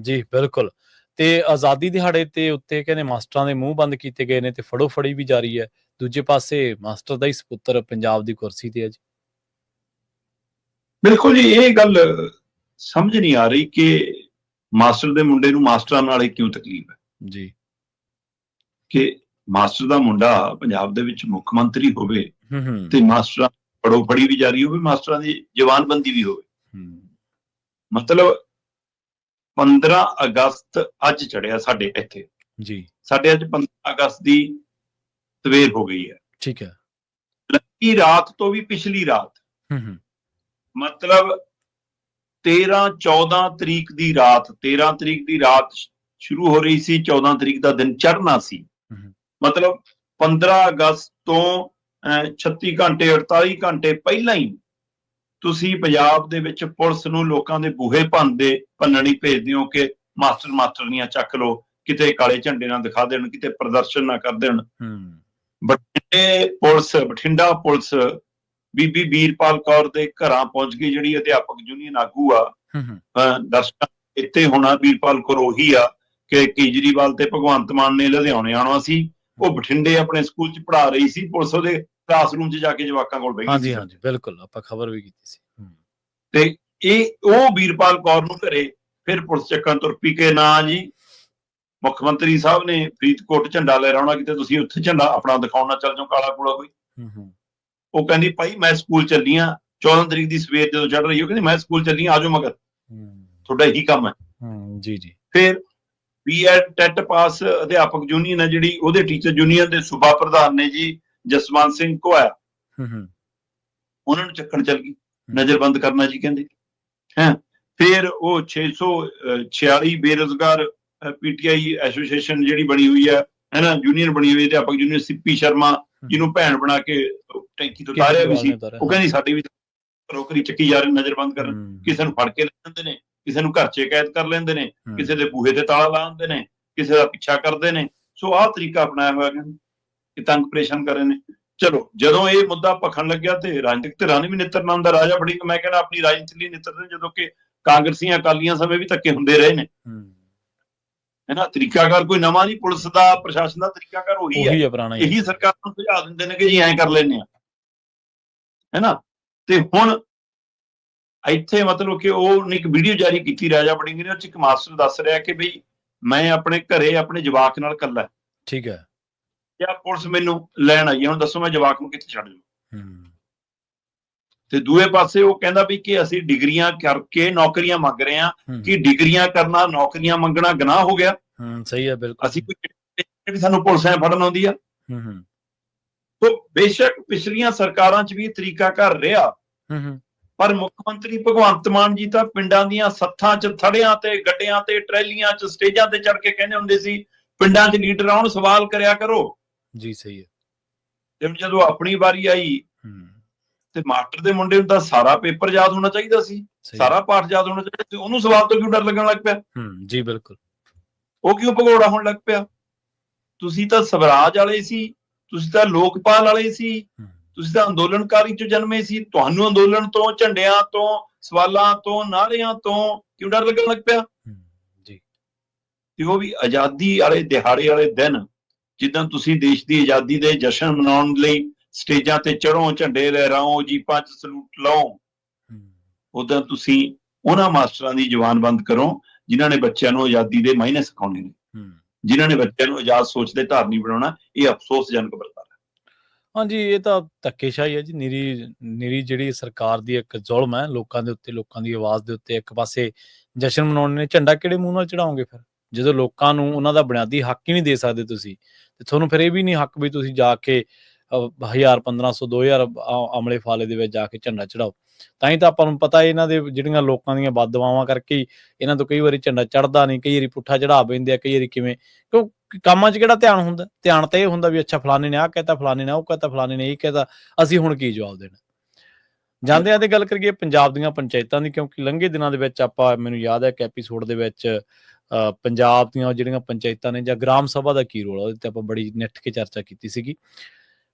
Speaker 1: ਜੀ ਬਿਲਕੁਲ। ਤੇ ਆਜ਼ਾਦੀ ਦਿਹਾੜੇ ਤੇ ਉੱਤੇ ਕਹਿੰਦੇ ਮਾਸਟਰਾਂ ਦੇ ਮੂੰਹ ਬੰਦ ਕੀਤੇ ਗਏ ਨੇ ਤੇ ਫੜੋ ਫੜੀ ਵੀ ਜਾਰੀ ਹੈ। ਦੂਜੇ ਪਾਸੇ ਮਾਸਟਰ ਦਾ ਹੀ ਸੁਪੁੱਤਰ ਪੰਜਾਬ ਦੀ ਕੁਰਸੀ ਤੇ ਹੈ ਜੀ।
Speaker 2: ਬਿਲਕੁਲ ਜੀ ਇਹ ਗੱਲ ਸਮਝ ਨਹੀਂ ਆ ਰਹੀ ਕਿ ਮਾਸਟਰ ਦੇ ਮੁੰਡੇ ਨੂੰ ਮਾਸਟਰਾਂ ਨਾਲ ਕਿਉਂ ਤਕਲੀਫ ਹੈ?
Speaker 1: ਜੀ।
Speaker 2: ਕਿ ਮਾਸਟਰ ਦਾ ਮੁੰਡਾ ਪੰਜਾਬ ਦੇ ਵਿੱਚ ਮੁੱਖ ਮੰਤਰੀ ਹੋਵੇ ਤੇ ਮਾਸਟਰਾਂ ਪੜੋ ਫੜੀ ਵੀ ਜਾਰੀ ਹੋਵੇ ਮਾਸਟਰਾਂ ਦੀ ਜਵਾਨਬੰਦੀ ਵੀ ਹੋਵੇ। ਮਤਲਬ 15 ਅਗਸਤ ਅੱਜ ਚੜਿਆ ਸਾਡੇ ਇੱਥੇ।
Speaker 1: ਜੀ।
Speaker 2: ਸਾਡੇ ਅੱਜ 15 ਅਗਸਤ ਦੀ ਸਵੇਰ ਹੋ ਗਈ ਹੈ।
Speaker 1: ਠੀਕ ਹੈ।
Speaker 2: ਲੱਕੀ ਰਾਤ ਤੋਂ ਵੀ ਪਿਛਲੀ ਰਾਤ।
Speaker 1: ਹੂੰ ਹੂੰ।
Speaker 2: ਮਤਲਬ 13 14 ਤਰੀਕ ਦੀ ਰਾਤ 13 ਤਰੀਕ ਦੀ ਰਾਤ ਸ਼ੁਰੂ ਹੋ ਰਹੀ ਸੀ 14 ਤਰੀਕ ਦਾ ਦਿਨ ਚੜ੍ਹਨਾ ਸੀ। ਮਤਲਬ 15 ਅਗਸਤ ਤੋਂ ਅਹ, 36 ਘੰਟੇ 48 ਘੰਟੇ ਪਹਿਲਾਂ ਹੀ ਤੁਸੀਂ ਪੰਜਾਬ ਦੇ ਵਿੱਚ ਪੁਲਿਸ ਨੂੰ ਲੋਕਾਂ ਦੇ ਬੂਹੇ ਭੰਨਦੇ ਭੰਨਣੀ ਭੇਜਦੇ ਹੋ ਕਿ ਮਾਸਟਰ ਮਾਸਟਰਨੀਆਂ ਚੱਕ ਲਓ ਕਿਤੇ ਕਾਲੇ ਝੰਡੇ ਨਾਲ ਦਿਖਾ ਦੇਣ ਕਿਤੇ ਪ੍ਰਦਰਸ਼ਨ ਨਾ ਕਰ ਦੇਣ। ਬਠਿੰਡੇ ਪੁਲਿਸ ਬਠਿੰਡਾ ਪੁਲਿਸ ਬੀਬੀ ਵੀਰਪਾਲ ਕੌਰ ਦੇ ਘਰਾਂ ਪਹੁੰਚ ਗਈ ਜਿਹੜੀ ਅਧਿਆਪਕ ਯੂਨੀਅਨ ਆਗੂ ਆ। ਦਰਸ਼ਕਾਂ ਇੱਥੇ ਹੋਣਾ ਵੀਰਪਾਲ ਕੌਰ ਉਹੀ ਆ ਕਿ ਕੇਜਰੀਵਾਲ ਤੇ ਭਗਵੰਤ ਮਾਨ ਨੇ ਲੁਧਿਆਣੇ ਆਉਣਾ ਸੀ। ਉਹ ਬਠਿੰਡੇ ਆਪਣੇ ਸਕੂਲ 'ਚ ਪੜ੍ਹਾ ਰਹੀ ਸੀ ਪੁਲਿਸ ਉਹਦੇ ਕਲਾਸਰੂਮ 'ਚ ਜਾ ਕੇ ਜਵਾਕਾਂ ਕੋਲ ਬੈਠੀ
Speaker 1: ਹਾਂਜੀ
Speaker 2: ਸੀ।
Speaker 1: ਹਾਂਜੀ ਬਿਲਕੁਲ ਆਪਾਂ ਖਬਰ ਵੀ ਕੀਤੀ ਸੀ। ਹੂੰ,
Speaker 2: ਤੇ ਇਹ ਉਹ ਵੀਰਪਾਲ ਕੌਰ ਨੂੰ ਘਰੇ ਫਿਰ ਪੁਲਿਸ ਚੱਕਣ ਤੁਰ ਪਈ ਕਿ ਨਾ ਜੀ ਮੁੱਖ ਮੰਤਰੀ ਸਾਹਿਬ ਨੇ ਫਰੀਦਕੋਟ ਝੰਡਾ ਲੈ ਰਾਉਣਾ ਕਿਤੇ ਤੁਸੀਂ ਉੱਥੇ ਝੰਡਾ ਆਪਣਾ ਦਿਖਾਉਣਾ ਚੱਲ ਜਾਓ ਕਾਲਾ ਕੂੜਾ ਕੋਈ।
Speaker 1: ਹੂੰ ਹੂੰ।
Speaker 2: ਉਹ ਕਹਿੰਦੀ ਭਾਈ ਮੈਂ ਸਕੂਲ ਚੱਲੀ ਆ 14 ਤਰੀਕ ਦੀ ਸਵੇਰ ਜਦੋਂ ਚੜ ਰਹੀ ਉਹ ਕਹਿੰਦੀ ਮੈਂ ਸਕੂਲ ਚੱਲੀ ਆ ਆਜੋ ਮਗਰ।
Speaker 1: ਹੂੰ,
Speaker 2: ਤੁਹਾਡਾ ਇਹੀ ਕੰਮ ਹੈ।
Speaker 1: ਹੂੰ ਜੀ ਜੀ।
Speaker 2: ਫਿਰ ਬੀਐਡ ਟੈਟ ਪਾਸ ਅਧਿਆਪਕ ਯੂਨੀਅਨ ਹੈ ਜਿਹੜੀ ਉਹਦੇ ਟੀਚਰ ਯੂਨੀਅਨ ਦੇ ਸੂਬਾ ਪ੍ਰਧਾਨ ਨੇ ਜੀ ਜਸਵੰਤ ਸਿੰਘ ਕੋਇਆ
Speaker 1: ਹੂੰ ਹੂੰ।
Speaker 2: ਉਹਨਾਂ ਨੂੰ ਚੱਕਣ ਚੱਲ ਗਈ ਨਜ਼ਰਬੰਦ ਕਰਨਾ ਜੀ ਕਹਿੰਦੇ। ਹੈ ਫਿਰ ਉਹ 646 ਬੇਰੋਜ਼ਗਾਰ ਪੀਟੀਆਈ ਐਸੋਸੀਏਸ਼ਨ ਜਿਹੜੀ ਬਣੀ ਹੋਈ ਹੈ ਹੈ ਨਾ ਯੂਨੀਅਨ ਬਣੀ ਹੋਈ ਅਧਿਆਪਕ ਯੂਨੀਅਨ ਸਿੱਪੀ ਸ਼ਰਮਾ ਜਿਹਨੂੰ ਭੈਣ ਬਣਾ ਕੇ ਟੈਂਕੀ ਤੋਂ ਤਾਰਿਆ ਵੀ ਸੀ। ਉਹ ਕਹਿੰਦੀ ਸਾਡੀ ਵੀ ਨੌਕਰੀ ਚੱਕੀ ਜਾ ਰਹੀ ਨਜ਼ਰਬੰਦ ਕਰਨ। ਕਿਸੇ ਨੂੰ ਫੜ ਕੇ ਲੈ ਜਾਂਦੇ ਨੇ। ਕਿਸੇ ਨੂੰ ਘਰ 'ਚ ਕੈਦ ਕਰ ਲੈਂਦੇ ਨੇ
Speaker 1: ਹੂੰ,
Speaker 2: ਕਿਸੇ ਦੇ ਬੂਹੇ ਤੇ ਤਾਲਾ ਲਾ ਦਿੰਦੇ ਨੇ ਕਿਸੇ ਦਾ ਪਿੱਛਾ ਕਰਦੇ ਨੇ। ਸੋ ਆਹ ਤਰੀਕਾ ਅਪਣਾਇਆ ਹੋਇਆ ਕਹਿੰਦੇ ਕਿ ਤੰਗ ਪਰੇਸ਼ਾਨ ਕਰ ਰਹੇ ਨੇ। ਚਲੋ ਜਦੋਂ ਇਹ ਮੁੱਦਾ ਭਖਣ ਲੱਗਿਆ ਤੇ ਰਾਜਨੀਤਿਕ ਧਿਰਾਂ ਨੇ ਵੀ ਨਿੱਤਰਨਾਮ ਦਾ ਰਾਜਾ ਬੜੀ ਮੈਂ ਕਹਿੰਦਾ ਆਪਣੀ ਰਾਜਨੀਤੀ ਲਈ ਨਿੱਤਰਦੇ ਨੇ, ਜਦੋਂ ਕਿ ਕਾਂਗਰਸੀਆਂ ਅਕਾਲੀਆਂ ਸਮੇਂ ਵੀ ਧੱਕੇ ਹੁੰਦੇ ਰਹੇ ਨੇ।
Speaker 1: ਹੂੰ।
Speaker 2: ਹੈ ਨਾ ਤਰੀਕਾਕਾਰ ਕੋਈ ਨਵਾਂ ਨਹੀਂ ਪੁਲਿਸ ਦਾ ਪ੍ਰਸ਼ਾਸਨ ਦਾ ਤਰੀਕਾਕਾਰ ਉਹੀ ਹੈ।
Speaker 1: ਉਹੀ ਹੈ ਪੁਰਾਣਾ ਹੀ
Speaker 2: ਇਹੀ ਸਰਕਾਰ ਨੂੰ ਸੁਝਾਅ ਦਿੰਦੇ ਨੇ ਕਿ ਜੀ ਐਂ ਕਰ ਲੈਨੇ ਆ। ਹੈ ਨਾ ਤੇ ਹੁਣ ਇੱਥੇ ਮਤਲਬ ਕਿ ਉਹ ਨੇ ਇੱਕ ਵੀਡੀਓ ਜਾਰੀ ਕੀਤੀ ਰਾਜਾ ਬੜਿੰਗ ਨੇ ਉਹ ਚ ਇੱਕ ਮਾਸਟਰ ਦੱਸ ਰਿਹਾ ਕਿ ਬਈ ਮੈਂ ਆਪਣੇ ਘਰੇ ਆਪਣੇ ਜਵਾਕ ਨਾਲ ਇਕੱਲਾ
Speaker 1: ਠੀਕ ਹੈ।
Speaker 2: ਜਾਂ ਪੁਲਿਸ ਮੈਨੂੰ ਲੈਣ ਆਈ ਹੁਣ ਦੱਸੋ ਮੈਂ ਜਵਾਕ ਨੂੰ ਕਿੱਥੇ ਛੱਡ ਜੂ
Speaker 1: ਹੂੰ।
Speaker 2: ਤੇ ਦੂਏ ਪਾਸੇ ਉਹ ਕਹਿੰਦਾ ਵੀ ਕਿ ਅਸੀਂ ਡਿਗਰੀਆਂ ਕਰਕੇ ਨੌਕਰੀਆਂ ਮੰਗ ਰਹੇ ਹੂੰ, ਕਿ ਡਿਗਰੀਆਂ ਕਰਨਾ ਨੌਕਰੀਆਂ ਮੰਗਣਾ ਗੁਨਾਹ ਹੋ ਗਿਆ।
Speaker 1: ਹੂੰ ਸਹੀ ਹੈ ਬਿਲਕੁਲ।
Speaker 2: ਅਸੀਂ ਕੋਈ ਵੀ ਸਾਨੂੰ ਪੁਲਿਸ ਐ ਫੜਨ ਆਉਂਦੀ ਆ।
Speaker 1: ਹੂੰ ਹੂੰ।
Speaker 2: ਤੋ ਬੇਸ਼ੱਕ ਪਿਛਲੀਆਂ ਸਰਕਾਰਾਂ 'ਚ ਵੀ ਇਹ ਤਰੀਕਾ ਕਰ ਰਿਹਾ।
Speaker 1: ਹੂੰ ਹੂੰ।
Speaker 2: ਪਰ ਮੁੱਖ ਮੰਤਰੀ ਭਗਵੰਤ ਮਾਨ ਜੀ ਤਾਂ ਪਿੰਡਾਂ ਦੀਆਂ ਸੱਥਾਂ 'ਚ ਥੜਿਆਂ ਤੇ ਗੱਡਿਆਂ ਤੇ ਟਰੈਲੀਆਂ 'ਚ ਸਟੇਜਾਂ ਤੇ ਚੜ ਕੇ ਕਹਿੰਦੇ ਹੁੰਦੇ ਸੀ ਪਿੰਡਾਂ 'ਚ ਲੀਡਰ ਆਉਣ ਸਵਾਲ ਕਰਿਆ ਕਰੋ।
Speaker 1: ਜੀ ਸਹੀ ਹੈ।
Speaker 2: ਤੇ ਜਦੋਂ ਆਪਣੀ ਵਾਰੀ ਆਈ ਤੇ ਮਾਸਟਰ ਦੇ ਮੁੰਡੇ ਨੂੰ ਤਾਂ ਸਾਰਾ ਪੇਪਰ ਯਾਦ ਹੋਣਾ ਚਾਹੀਦਾ ਸੀ ਸਾਰਾ ਪਾਠ ਯਾਦ ਹੋਣਾ ਚਾਹੀਦਾ ਸੀ ਉਹਨੂੰ ਸਵਾਲ ਤੋਂ ਕਿਉਂ ਡਰ ਲੱਗਣ ਲੱਗ ਪਿਆ?
Speaker 1: ਹੂੰ ਜੀ ਬਿਲਕੁਲ।
Speaker 2: ਉਹ ਕਿਉਂ ਭਗੌੜਾ ਹੋਣ ਲੱਗ ਪਿਆ? ਤੁਸੀਂ ਤਾਂ ਸਵਰਾਜ ਵਾਲੇ ਸੀ ਤੁਸੀਂ ਤਾਂ ਲੋਕਪਾਲ ਵਾਲੇ ਸੀ ਤੁਸੀਂ ਤਾਂ ਅੰਦੋਲਨਕਾਰੀ ਚ ਜਨਮੇ ਸੀ ਤੁਹਾਨੂੰ ਅੰਦੋਲਨ ਤੋਂ ਝੰਡਿਆਂ ਤੋਂ ਸਵਾਲਾਂ ਤੋਂ ਨਾਰਿਆਂ ਤੋਂ ਕਿਉਂ ਡਰ ਲੱਗਣ ਲੱਗ ਪਿਆ?
Speaker 1: ਜੀ।
Speaker 2: ਤੇ ਉਹ ਵੀ ਆਜ਼ਾਦੀ ਵਾਲੇ ਦਿਹਾੜੇ ਵਾਲੇ ਦਿਨ ਜਿੱਦਾਂ ਤੁਸੀਂ ਦੇਸ਼ ਦੀ ਆਜ਼ਾਦੀ ਦੇ ਜਸ਼ਨ ਮਨਾਉਣ ਲਈ ਸਟੇਜਾਂ ਤੇ ਚੜੋ ਝੰਡੇ ਲਹਿਰਾਓ ਜੀਪਾਂ 'ਚ ਸਲੂਟ ਲਾਓ। ਉਦੋਂ ਤੁਸੀਂ ਉਹਨਾਂ ਮਾਸਟਰਾਂ ਦੀ ਜ਼ੁਬਾਨ ਬੰਦ ਕਰੋ ਜਿਨ੍ਹਾਂ ਨੇ ਬੱਚਿਆਂ ਨੂੰ ਆਜ਼ਾਦੀ ਦੇ ਮਾਇਨੇ ਸਿਖਾਉਣੇ ਨੇ। ਜਿਨ੍ਹਾਂ ਨੇ ਬੱਚਿਆਂ ਨੂੰ ਆਜ਼ਾਦ ਸੋਚ ਦੇ ਧਾਰਨੀ ਬਣਾਉਣਾ ਇਹ ਅਫਸੋਸਜਨਕ ਵਰਤਾਰਾ ਹੈ
Speaker 1: ਹਾਂਜੀ, ਇਹ ਤਾਂ ਧੱਕੇਸ਼ਾਹੀ ਹੈ ਜੀ। ਨਿਰੀ ਨਿਰੀ ਜਿਹੜੀ ਸਰਕਾਰ ਦੀ ਇੱਕ ਜ਼ੁਲਮ ਹੈ, ਲੋਕਾਂ ਦੇ ਉੱਤੇ, ਲੋਕਾਂ ਦੀ ਆਵਾਜ਼ ਦੇ ਉੱਤੇ ਇੱਕ ਪਾਸੇ ਜਸ਼ਨ ਮਨਾਉਣ ਨੇ, ਝੰਡਾ ਕਿਹੜੇ ਮੂੰਹ ਨਾਲ ਚੜਾਓਗੇ ਫਿਰ? ਜਦੋਂ ਲੋਕਾਂ ਨੂੰ ਉਹਨਾਂ ਦਾ ਬੁਨਿਆਦੀ ਹੱਕ ਹੀ ਨਹੀਂ ਦੇ ਸਕਦੇ ਤੁਸੀਂ, ਤੇ ਤੁਹਾਨੂੰ ਫਿਰ ਇਹ ਵੀ ਨਹੀਂ ਹੱਕ ਵੀ ਤੁਸੀਂ ਜਾ ਕੇ 1000 1500 2000 ਅ- ਅਮਲੇ ਫਾਲੇ ਦੇ ਵਿੱਚ ਜਾ ਕੇ ਝੰਡਾ ਚੜਾਓ ਤਾਂ ਹੀ ਤਾਂ ਆਪਾਂ ਨੂੰ ਪਤਾ ਇਹਨਾਂ ਦੇ ਜਿਹੜੀਆਂ ਲੋਕਾਂ ਦੀਆਂ ਬਦਦੁਆਵਾਂ ਕਰਕੇ ਇਹਨਾਂ ਤੋਂ ਕਈ ਵਾਰੀ ਝੰਡਾ ਚੜਦਾ ਨਹੀਂ, ਕਈ ਵਾਰੀ ਪੁੱਠਾ ਚੜਾ ਬੈਂਦੇ ਆ, ਕਈ ਵਾਰੀ ਕਿਵੇਂ, ਕਿਉਂ ਕੰਮਾਂ 'ਚ ਕਿਹੜਾ ਧਿਆਨ ਹੁੰਦਾ? ਧਿਆਨ ਤਾਂ ਇਹ ਹੁੰਦਾ ਵੀ ਅੱਛਾ ਫਲਾਣੇ ਨੇ ਆਹ ਕਹਿਤਾ ਫਲਾਣੇ ਨੇ ਉਹ ਕਹਿਤਾ ਫਲਾਣੇ ਨੇ ਇਹ ਕਹਿਤਾ ਅਸੀਂ ਹੁਣ ਕੀ ਜਵਾਬ ਦੇਣਾ? ਜਾਂਦੇ ਆ ਤੇ ਗੱਲ ਕਰੀਏ ਪੰਜਾਬ ਦੀਆਂ ਪੰਚਾਇਤਾਂ ਦੀ ਕਿਉਂਕਿ ਲੰਘੇ ਦਿਨਾਂ ਦੇ ਵਿੱਚ ਆਪਾਂ ਮੈਨੂੰ ਯਾਦ ਹੈ ਕਿ ਐਪੀਸੋਡ ਦੇ ਵਿੱਚ ਅ, ਪੰਜਾਬ ਦੀਆਂ ਜਿਹੜੀਆਂ ਪੰਚਾਇਤਾਂ ਨੇ ਜਾਂ ਗ੍ਰਾਮ ਸਭਾ ਦਾ ਕੀ ਰੋਲ ਆ ਉਹਦੇ ਤੇ ਆਪਾਂ ਬੜੀ ਨਿੱਠ ਕੇ ਚਰਚਾ ਕੀਤੀ ਸੀਗੀ।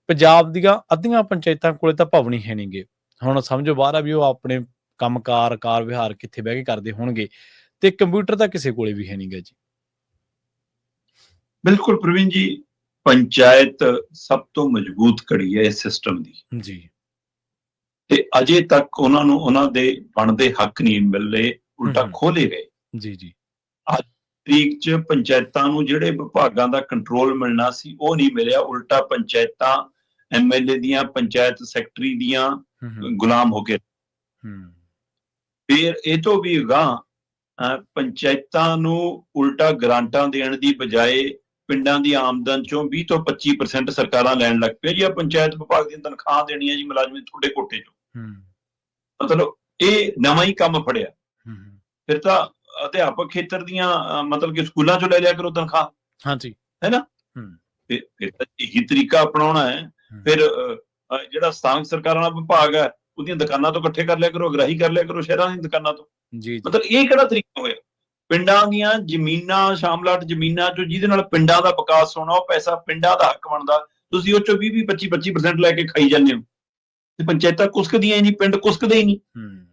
Speaker 1: ਪੰਜਾਬ ਦੀਆਂ ਅੱਧੀਆਂ ਪੰਚਾਇਤਾਂ ਕੋਲੇ ਤਾਂ ਭਵਨ ਹੀ ਹੈ ਨਹੀਂਗੇ ਹੁਣ ਸਮਝੋ ਬਾਹਰ ਆ ਵੀ ਉਹ ਆਪਣੇ ਕੰਮਕਾਰ ਕਾਰ ਵਿਹਾਰ ਕਿੱਥੇ ਬਹਿ ਕੇ ਕਰਦੇ ਹੋਣਗੇ ਤੇ ਕੰਪਿਊਟਰ ਤਾਂ ਕਿਸੇ ਕੋਲੇ ਵੀ ਹੈ ਨਹੀਂਗਾ ਜੀ।
Speaker 2: ਬਿਲਕੁਲ ਪ੍ਰਵੀਨ ਜੀ ਪੰਚਾਇਤ ਸਭ ਤੋਂ ਮਜ਼ਬੂਤ ਕੜੀ ਹੈ ਇਸ ਸਿਸਟਮ ਦੀ।
Speaker 1: ਜੀ।
Speaker 2: ਤੇ ਅਜੇ ਤੱਕ ਉਹਨਾਂ ਨੂੰ ਉਹਨਾਂ ਦੇ ਬਣਦੇ ਹੱਕ ਨਹੀਂ ਮਿਲੇ ਉਲਟਾ। ਖੋਲੇ ਗਏ।
Speaker 1: ਜੀ ਜੀ।
Speaker 2: ਤਰੀਕ ਚ ਪੰਚਾਇਤਾਂ ਨੂੰ ਜਿਹੜੇ ਵਿਭਾਗਾਂ ਦਾ ਕੰਟਰੋਲ ਮਿਲਣਾ ਸੀ ਉਹ ਨਹੀਂ ਮਿਲਿਆ। ਉਲਟਾ ਪੰਚਾਇਤਾਂ ਐਮਐਲਏ ਦੀਆਂ ਪੰਚਾਇਤ ਸੈਕਟਰੀ ਦੀਆਂ ਗੁਲਾਮ ਹੋ ਕੇ ਫਿਰ ਇਹ ਤੋਂ ਵੀ ਗਾਂ ਪੰਚਾਇਤਾਂ ਨੂੰ ਉਲਟਾ ਗ੍ਰਾਂਟਾਂ ਦੇਣ ਦੀ ਬਜਾਏ ਪਿੰਡਾਂ ਦੀ ਆਮਦਨ ਚੋਂ 20 ਤੋਂ 25% ਸਰਕਾਰਾਂ ਲੈਣ ਲੱਗ ਪਈਆਂ ਜੀ ਪੰਚਾਇਤ ਵਿਭਾਗ ਦੀਆਂ ਤਨਖਾਹਾਂ ਦੇਣੀਆਂ ਜੀ ਮੁਲਾਜ਼ਮ ਤੁਹਾਡੇ ਕੋਟੇ ਚੋਂ।
Speaker 1: ਹੂੰ।
Speaker 2: ਮਤਲਬ ਇਹ ਨਵਾਂ ਹੀ ਕੰਮ ਫੜਿਆ।
Speaker 1: ਹੂੰ, ਹੂੰ।
Speaker 2: ਫਿਰ ਤਾਂ ਅਧਿਆਪਕ ਖੇਤਰ ਦੀਆਂ ਮਤਲਬ ਕਿ ਸਕੂਲਾਂ ਚੋਂ ਲੈ ਲਿਆ ਕਰੋ ਤਨਖਾਹ।
Speaker 1: ਹਾਂਜੀ।
Speaker 2: ਫਿਰ ਫਿਰ ਤਾਂ ਇਹੀ ਤਰੀਕਾ ਅਪਣਾਉਣਾ ਹੈ।
Speaker 1: ਹੂੰ।
Speaker 2: ਫਿਰ ਜਿਹੜਾ ਸਥਾਨਕ ਸਰਕਾਰਾਂ ਦਾ ਵਿਭਾਗ ਹੈ ਉਹਦੀਆਂ ਦੁਕਾਨਾਂ ਤੋਂ ਇਕੱਠੇ ਕਰ ਲਿਆ ਕਰੋ ਅਗਰਾਹੀ ਕਰ ਲਿਆ ਕਰੋ ਸ਼ਹਿਰਾਂ ਦੀਆਂ ਦੁਕਾਨਾਂ ਤੋਂ।
Speaker 1: ਜੀ।
Speaker 2: ਮਤਲਬ ਇਹ ਕਿਹੜਾ ਤਰੀਕਾ ਹੋਇਆ? ਪਿੰਡਾਂ ਦੀਆਂ ਜ਼ਮੀਨਾਂ ਸ਼ਾਮਲਾਟ ਜ਼ਮੀਨਾਂ ਚੋਂ ਜਿਹਦੇ ਨਾਲ ਪਿੰਡਾਂ ਦਾ ਵਿਕਾਸ ਹੋਣਾ ਉਹ ਪੈਸਾ ਪਿੰਡਾਂ ਦਾ ਹੱਕ ਬਣਦਾ ਤੁਸੀਂ ਉਹ ਚੋਂ 20 20 25 25% ਲੈ ਕੇ ਖਾਈ ਜਾਂਦੇ ਹੋ। ਤੇ ਪੰਚਾਇਤਾਂ ਕੁਸਕਦੀਆਂ ਨਹੀਂ ਪਿੰਡ ਕੁਸਕਦੇ ਹੀ ਨਹੀਂ।
Speaker 1: ਹੂੰ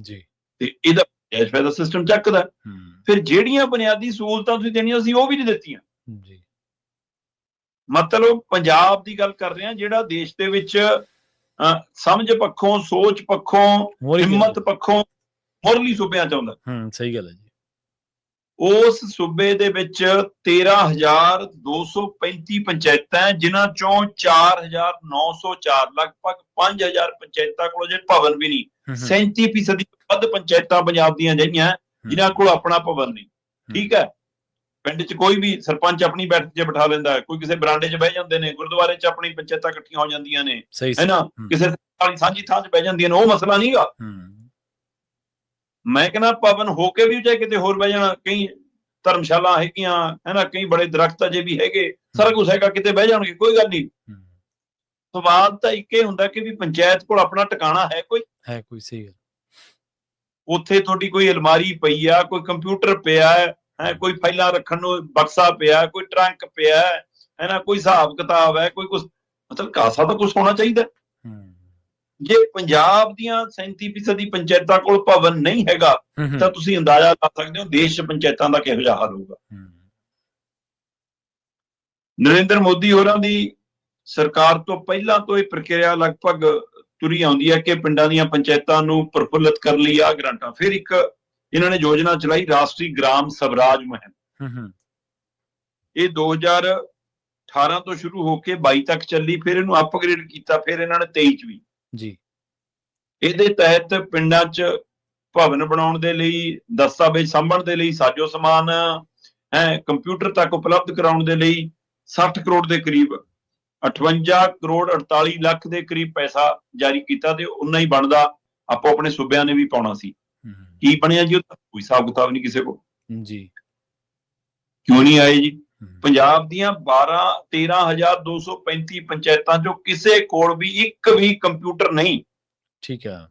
Speaker 1: ਜੀ।
Speaker 2: ਤੇ ਇਹਦਾ ਜੈਸ ਫਾਇਦਾ ਸਿਸਟਮ ਚੱਕਦਾ। ਫਿਰ ਜਿਹੜੀਆਂ ਬੁਨਿਆਦੀ ਸਹੂਲਤਾਂ ਤੁਸੀਂ ਦੇਣੀਆਂ ਸੀ ਉਹ ਵੀ ਨਹੀਂ ਦਿੱਤੀਆਂ।
Speaker 1: ਜੀ।
Speaker 2: ਮਤਲਬ ਪੰਜਾਬ ਦੀ ਗੱਲ ਕਰ ਰਹੇ ਹਾਂ ਜਿਹੜਾ ਦੇਸ਼ ਦੇ ਵਿੱਚ ਸਮਝ ਪੱਖੋਂ ਸੋਚ ਪੱਖੋਂ ਹਿੰਮਤ। ਪੱਖੋਂ ਮੁਰਲੀ ਸੂਬਿਆਂ ਚ ਆਉਂਦਾ
Speaker 1: ਹੂੰ ਸਹੀ ਗੱਲ ਹੈ ਜੀ।
Speaker 2: ਉਸ ਸੂਬੇ ਦੇ ਵਿੱਚ 13235 ਪੰਚਾਇਤਾਂ ਜਿਨ੍ਹਾਂ ਚੋਂ 4904 ਲਗਭਗ 5000 ਪੰਚਾਇਤਾਂ ਕੋਲ ਜੇ ਭਵਨ ਵੀ ਨਹੀਂ
Speaker 1: ਹੂੰ, ਹੂੰ,
Speaker 2: 37% ਵੱਧ ਪੰਚਾਇਤਾਂ ਪੰਜਾਬ ਦੀਆਂ ਜਿਹੜੀਆਂ ਜਿਨ੍ਹਾਂ ਕੋਲ ਆਪਣਾ ਭਵਨ ਨਹੀਂ। ਠੀਕ ਹੈ? ਪਿੰਡ 'ਚ ਕੋਈ ਵੀ ਸਰਪੰਚ ਆਪਣੀ ਬੈਠਕ 'ਚ ਬਿਠਾ ਲੈਂਦਾ ਹੈ, ਕੋਈ ਕਿਸੇ ਬਰਾਂਡੇ 'ਚ ਬਹਿ ਜਾਂਦੇ ਨੇ ਗੁਰਦੁਆਰੇ 'ਚ ਆਪਣੀ ਪੰਚਾਇਤਾਂ ਇਕੱਠੀਆਂ ਹੋ ਜਾਂਦੀਆਂ ਨੇ
Speaker 1: ਸਹੀ
Speaker 2: ਹੈ ਨਾ?
Speaker 1: ਹੂੰ।
Speaker 2: ਕਿਸੇ ਸਾਂਝੀ ਥਾਂ 'ਚ ਬਹਿ ਜਾਂਦੀਆਂ ਨੇ ਉਹ ਮਸਲਾ ਨਹੀਂਗਾ ਮੈਂ ਕਹਿੰਦਾ ਭਵਨ ਹੋ ਕੇ ਵੀ ਚਾਹੇ ਕਿਤੇ ਹੋਰ ਬਹਿ ਜਾਣਾ ਕਈ ਧਰਮਸ਼ਾਲਾ ਹੈਗੀਆਂ ਹੈ ਨਾ ਕਈ ਬੜੇ ਦਰਖਤ ਅਜੇ ਵੀ ਹੈਗੇ ਸਾਰਾ ਕੁਝ ਹੈਗਾ ਕਿਤੇ ਬਹਿ ਜਾਣਗੇ ਕੋਈ ਗੱਲ ਨਹੀਂ। ਸਵਾਲ ਤਾਂ ਇੱਕ ਹੁੰਦਾ ਕਿ ਵੀ ਪੰਚਾਇਤ ਕੋਲ ਆਪਣਾ ਟਿਕਾਣਾ ਹੈ ਕੋਈ?
Speaker 1: ਹੈ ਕੋਈ ਸਹੀ ਗੱਲ।
Speaker 2: ਉੱਥੇ ਤੁਹਾਡੀ ਕੋਈ ਅਲਮਾਰੀ ਪਈ ਆ ਕੋਈ ਕੰਪਿਊਟਰ ਪਿਆ ਹੈ ਹੈ ਕੋਈ ਫਾਈਲਾਂ ਰੱਖਣ ਨੂੰ ਬਕਸਾ ਪਿਆ ਕੋਈ ਟਰੰਕ ਪਿਆ ਹੈ ਨਾ ਕੋਈ ਹਿਸਾਬ ਕਿਤਾਬ ਹੈ ਕੋਈ ਕੁਝ ਮਤਲਬ ਕਾਸਾ ਤਾਂ ਕੁਝ ਹੋਣਾ ਚਾਹੀਦਾ। ਜੇ ਪੰਜਾਬ ਦੀਆਂ 37% ਦੀ ਪੰਚਾਇਤਾਂ ਕੋਲ ਭਵਨ ਨਹੀਂ ਹੈਗਾ ਤਾਂ ਤੁਸੀਂ ਅੰਦਾਜ਼ਾ ਲਾ ਸਕਦੇ ਹੋ ਦੇਸ਼ ਪੰਚਾਇਤਾਂ ਦਾ ਕਿਹੋ ਜਿਹਾ ਹਾਲ ਹੋਊਗਾ। ਨਰਿੰਦਰ ਮੋਦੀ ਹੋਰਾਂ ਦੀ ਸਰਕਾਰ ਤੋਂ ਪਹਿਲਾਂ ਤੋਂ ਇਹ ਪ੍ਰਕਿਰਿਆ ਲਗਭਗ ਤੁਰੀ ਆਉਂਦੀ ਹੈ ਕਿ ਪਿੰਡਾਂ ਦੀਆਂ ਪੰਚਾਇਤਾਂ ਨੂੰ ਪ੍ਰਫੁੱਲਤ ਕਰਨ ਲਈ ਆ ਗ੍ਰਾਂਟਾਂ। ਫਿਰ ਇੱਕ ਇਹਨਾਂ ਨੇ ਯੋਜਨਾ ਚਲਾਈ ਰਾਸ਼ਟਰੀ ਗ੍ਰਾਮ ਸਵਰਾਜ ਮੁਹਿੰਮ। ਇਹ 2018 ਤੋਂ ਸ਼ੁਰੂ ਹੋ ਕੇ 22 ਤੱਕ ਚੱਲੀ ਫਿਰ ਇਹਨੂੰ ਅਪਗ੍ਰੇਡ ਕੀਤਾ ਫਿਰ ਇਹਨਾਂ ਨੇ 23 ਚ ਵੀ।
Speaker 1: ਜੀ।
Speaker 2: ਇਹਦੇ ਤਹਿਤ ਪਿੰਡਾਂ 'ਚ ਭਵਨ ਬਣਾਉਣ ਦੇ ਲਈ ਦਸਤਾਵੇਜ਼ ਸਾਂਭਣ ਦੇ ਲਈ ਸਾਜੋ ਸਮਾਨ ਹੈ ਕੰਪਿਊਟਰ ਤੱਕ ਉਪਲਬਧ ਕਰਾਉਣ ਦੇ ਲਈ 60 ਕਰੋੜ ਦੇ ਕਰੀਬ 58 ਕਰੋੜ 48 ਲੱਖ ਦੇ ਕਰੀਬ ਪੈਸਾ ਜਾਰੀ ਕੀਤਾ ਤੇ ਉਨਾ ਹੀ ਬਣਦਾ ਆਪੋ ਆਪਣੇ ਸੂਬਿਆਂ ਨੇ ਵੀ ਪਾਉਣਾ ਸੀ। ਕੀ ਬਣਿਆ ਜੀ ਕੋਈ ਹਿਸਾਬ ਕਿਤਾਬ ਨਹੀਂ ਕਿਸੇ ਕੋਲ।
Speaker 1: ਜੀ।
Speaker 2: ਕਿਉਂ ਨਹੀਂ ਆਏ ਜੀ? ਪੰਜਾਬ ਦੀਆਂ 12 13235 ਪੰਚਾਇਤਾਂ ਚੋਂ ਕਿਸੇ ਕੋਲ ਵੀ ਇੱਕ ਵੀ ਕੰਪਿਊਟਰ ਨਹੀਂ।
Speaker 1: ਠੀਕ ਹੈ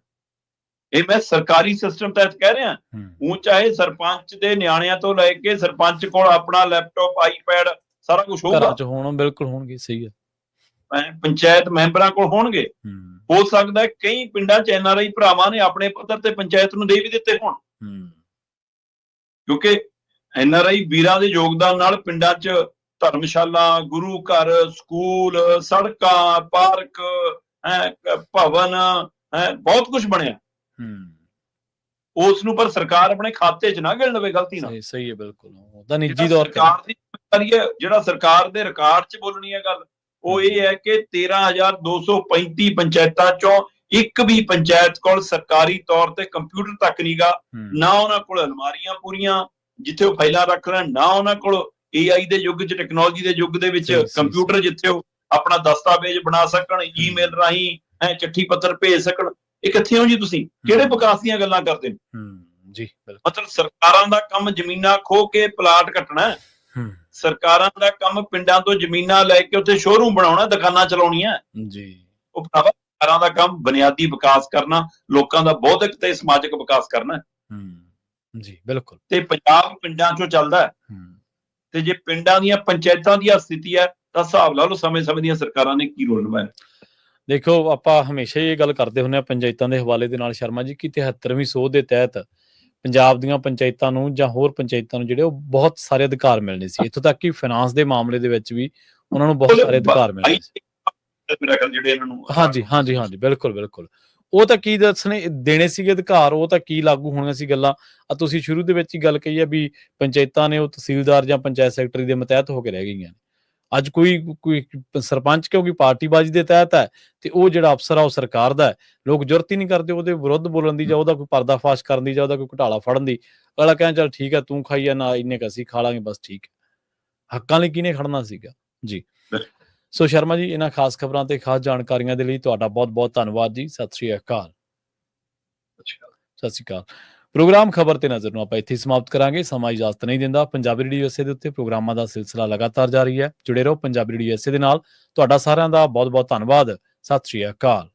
Speaker 2: ਇਹ ਮੈਂ ਸਰਕਾਰੀ ਸਿਸਟਮ ਤਹਿਤ ਕਹਿ ਰਿਹਾ। ਉਹ ਚਾਹੇ ਸਰਪੰਚ ਦੇ ਨਿਆਣਿਆਂ ਤੋਂ ਲੈ ਕੇ ਸਰਪੰਚ ਕੋਲ ਆਪਣਾ ਲੈਪਟਾਪ ਆਈਪੈਡ ਸਾਰਾ ਕੁਝ ਹੋਊਗਾ।
Speaker 1: ਘਰਾਂ ਚ ਹੋਣ ਬਿਲਕੁਲ ਹੋਣਗੇ ਸਹੀ ਹੈ
Speaker 2: ਪੰਚਾਇਤ ਮੈਂਬਰਾਂ ਕੋਲ ਹੋਣਗੇ।
Speaker 1: ਹੂੰ।
Speaker 2: ਸਕਦਾ ਹੈ ਕਈ ਪਿੰਡਾਂ 'ਚ ਐਨਆਰਆਈ ਭਰਾਵਾਂ ਨੇ ਆਪਣੇ ਪੱਧਰ ਤੇ ਪੰਚਾਇਤ ਨੂੰ ਦੇ ਵੀ ਦਿੱਤੇ ਹੋਣ।
Speaker 1: ਹੂੰ
Speaker 2: ਕਿਉਂਕਿ ਐਨਆਰਆਈ ਵੀਰਾਂ ਦੇ ਯੋਗਦਾਨ ਨਾਲ ਪਿੰਡਾਂ 'ਚ ਧਰਮਸ਼ਾਲਾ ਗੁਰੂ ਘਰ ਸਕੂਲ ਸੜਕਾਂ ਪਾਰਕ ਭਵਨ ਹੈਂ, ਬਹੁਤ ਕੁਝ ਬਣਿਆ।
Speaker 1: ਹੂੰ।
Speaker 2: ਉਸ ਨੂੰ ਪਰ ਸਰਕਾਰ ਆਪਣੇ ਖਾਤੇ 'ਚ ਨਾ ਗਿਣ ਲਵੇ ਗਲਤੀ ਨਾਲ।
Speaker 1: ਸਹੀ ਸਹੀ ਹੈ ਬਿਲਕੁਲ। ਉਹਦਾ ਨਿੱਜੀ ਤੌਰ ਤੇ
Speaker 2: ਸਰਕਾਰ ਦੀ ਜ਼ਿੰਮੇਵਾਰੀ ਹੈ ਜਿਹੜਾ ਸਰਕਾਰ ਦੇ ਰਿਕਾਰਡ 'ਚ ਬੋਲਣੀ ਹੈ ਗੱਲ ਉਹ ਇਹ ਹੈ ਕਿ 13235 ਪੰਚਾਇਤਾਂ 'ਚੋਂ ਇੱਕ ਵੀ ਪੰਚਾਇਤ ਕੋਲ ਸਰਕਾਰੀ ਤੌਰ ਤੇ ਕੰਪਿਊਟਰ ਤੱਕ ਨਹੀਂਗਾ ਨਾ ਉਹਨਾਂ ਕੋਲ ਅਲਮਾਰੀਆਂ ਪੂਰੀਆਂ ਜਿੱਥੇ ਉਹ ਫਾਈਲਾਂ ਰੱਖ ਲੈਣ ਨਾ ਉਹਨਾਂ ਕੋਲ AI ਦੇ ਯੁੱਗ 'ਚ ਟੈਕਨੋਲੋਜੀ ਦੇ ਯੁੱਗ ਦੇ ਵਿੱਚ ਕੰਪਿਊਟਰ ਜਿੱਥੇ ਉਹ ਆਪਣਾ ਦਸਤਾਵੇਜ਼ ਬਣਾ ਸਕਣ ਈਮੇਲ ਰਾਹੀਂ ਐ ਚਿੱਠੀ ਪੱਤਰ ਭੇਜ ਸਕਣ। ਇਹ ਕਿੱਥੇ ਹੋ ਜੀ ਤੁਸੀਂ? ਕਿਹੜੇ ਵਿਕਾਸ ਦੀਆਂ ਗੱਲਾਂ ਕਰਦੇ ਨੇ?
Speaker 1: ਹੂੰ ਜੀ ਬਿਲਕੁਲ।
Speaker 2: ਮਤਲਬ ਸਰਕਾਰਾਂ ਦਾ ਕੰਮ ਜ਼ਮੀਨਾਂ ਖੋ ਕੇ ਪਲਾਟ ਕੱਟਣਾ ਸਰਕਾਰਾਂ ਦਾ ਕੰਮ ਪਿੰਡਾਂ ਤੋਂ ਜ਼ਮੀਨਾਂ ਲੈ ਕੇ ਉੱਥੇ ਸ਼ੋਰੂਮ ਬਣਾਉਣਾ ਦੁਕਾਨਾਂ ਚਲਾਉਣੀਆਂ
Speaker 1: ਜੀ।
Speaker 2: ਉਹ ਭਰਾਵਾ ਸਰਕਾਰਾਂ ਦਾ ਕੰਮ ਬੁਨਿਆਦੀ ਵਿਕਾਸ ਕਰਨਾ ਲੋਕਾਂ ਦਾ ਬੌਧਿਕ ਤੇ ਸਮਾਜਿਕ ਵਿਕਾਸ ਕਰਨਾ ਹੈ।
Speaker 1: ਜੀ ਬਿਲਕੁਲ।
Speaker 2: ਤੇ ਪੰਜਾਬ ਪਿੰਡਾਂ ਚੋਂ ਚੱਲਦਾ ਹੈ। ਤੇ ਜੇ ਪਿੰਡਾਂ ਦੀਆਂ ਪੰਚਾਇਤਾਂ ਦੀ ਸਥਿਤੀ ਹੈ ਤਾਂ ਹਿਸਾਬ ਲਾ ਲਓ ਸਮੇਂ-ਸਮੇਂ ਦੀਆਂ ਸਰਕਾਰਾਂ ਨੇ ਕੀ ਰੋਲ ਨਿਭਾਇਆ।
Speaker 1: ਦੇਖੋ ਆਪਾਂ ਹਮੇਸ਼ਾ ਇਹ ਗੱਲ ਕਰਦੇ ਹੁੰਦੇ ਆ ਪੰਚਾਇਤਾਂ ਦੇ ਹਵਾਲੇ ਦੇ ਨਾਲ ਸ਼ਰਮਾ ਜੀ ਕਿ 73ਵੀਂ ਸੋਧ ਦੇ ਤਹਿਤ ਪੰਜਾਬ ਦੀਆਂ ਪੰਚਾਇਤਾਂ ਨੂੰ ਜਾਂ ਹੋਰ ਪੰਚਾਇਤਾਂ ਨੂੰ ਜਿਹੜੇ ਉਹ ਬਹੁਤ ਸਾਰੇ ਅਧਿਕਾਰ ਮਿਲਣੇ ਸੀ। ਇੱਥੋਂ ਤੱਕ ਕਿ ਫਾਈਨਾਂਸ ਦੇ ਮਾਮਲੇ ਦੇ ਵਿੱਚ ਵੀ ਉਹਨਾਂ ਨੂੰ ਬਹੁਤ ਸਾਰੇ ਅਧਿਕਾਰ ਮਿਲਣੇ ਸੀ।
Speaker 2: ਮੇਰਾ ਖਿਆਲ ਜਿਹੜੇ ਇਹਨਾਂ ਨੂੰ
Speaker 1: ਹਾਂਜੀ ਹਾਂਜੀ ਹਾਂਜੀ ਬਿਲਕੁਲ ਬਿਲਕੁਲ। ਉਹ ਤਾਂ ਕੀ ਦੱਸਣੇ, ਦੇਣੇ ਸੀਗੇ ਅਧਿਕਾਰ, ਉਹ ਤਾਂ ਕੀ ਲਾਗੂ ਹੋਣੀਆਂ ਸੀ ਗੱਲਾਂ। ਆ ਤੁਸੀਂ ਸ਼ੁਰੂ ਦੇ ਵਿੱਚ ਹੀ ਗੱਲ ਕਹੀ ਹੈ ਵੀ ਪੰਚਾਇਤਾਂ ਨੇ ਉਹ ਤਹਿਸੀਲਦਾਰ ਜਾਂ ਪੰਚਾਇਤ ਸੈਕਟਰੀ ਦੇ ਮਤਹਿਤ ਹੋ ਕੇ ਰਹਿ ਗਈਆਂ ਅੱਜ ਕੋਈ ਕੋਈ ਸਰਪੰਚ ਕਿਉਂਕਿ ਪਾਰਟੀਬਾਜ਼ੀ ਦੇ ਤਹਿਤ ਹੈ ਤੇ ਉਹ ਜਿਹੜਾ ਅਫਸਰ ਆ ਉਹ ਸਰਕਾਰ ਦਾ ਲੋਕ ਜੁਰਤ ਹੀ ਨਹੀਂ ਕਰਦੇ ਉਹਦੇ ਵਿਰੁੱਧ ਬੋਲਣ ਦੀ ਜਾਂ ਉਹਦਾ ਕੋਈ ਪਰਦਾਫਾਸ਼ ਕਰਨ ਦੀ ਜਾਂ ਉਹਦਾ ਕੋਈ ਘਟਾਲਾ ਫੜਨ ਦੀ। ਅਗਲਾ ਕਹਿੰਦਾ, ਚੱਲ ਠੀਕ ਹੈ, ਤੂੰ ਖਾਈ ਆ, ਨਾ ਇੰਨੇ ਕੁ ਅਸੀਂ ਖਾ ਲਾਂਗੇ, ਬਸ ਠੀਕ ਹੈ। ਹੱਕਾਂ ਲਈ ਕਿਹਨੇ ਖੜਨਾ ਸੀਗਾ? ਜੀ। ਸੋ ਸ਼ਰਮਾ ਜੀ ਇਹਨਾਂ ਖਾਸ ਖਬਰਾਂ ਤੇ ਖਾਸ ਜਾਣਕਾਰੀਆਂ ਦੇ ਲਈ ਤੁਹਾਡਾ ਬਹੁਤ-ਬਹੁਤ ਧੰਨਵਾਦ ਜੀ। ਸਤਿ ਸ਼੍ਰੀ ਅਕਾਲ। ਸਤਿ ਸ਼੍ਰੀ ਅਕਾਲ। ਪ੍ਰੋਗਰਾਮ ਖਬਰ ਤੇ ਨਜ਼ਰ ਨੂੰ ਆਪਾਂ ਇੱਥੇ ਸਮਾਪਤ ਕਰਾਂਗੇ। ਸਮਾਂ ਇਜਾਜ਼ਤ ਨਹੀਂ ਦਿੰਦਾ। ਪੰਜਾਬੀ ਰੇਡੀਓ ਐਸਏ ਦੇ ਉੱਤੇ ਪ੍ਰੋਗਰਾਮਾਂ ਦਾ ਸਿਲਸਿਲਾ ਲਗਾਤਾਰ ਜਾਰੀ ਹੈ। ਜੁੜੇ ਰਹੋ ਪੰਜਾਬੀ ਰੇਡੀਓ ਐਸਏ ਦੇ ਨਾਲ। ਤੁਹਾਡਾ ਸਾਰਿਆਂ ਦਾ ਬਹੁਤ-ਬਹੁਤ ਧੰਨਵਾਦ। ਸਤਿ ਸ਼੍ਰੀ ਅਕਾਲ।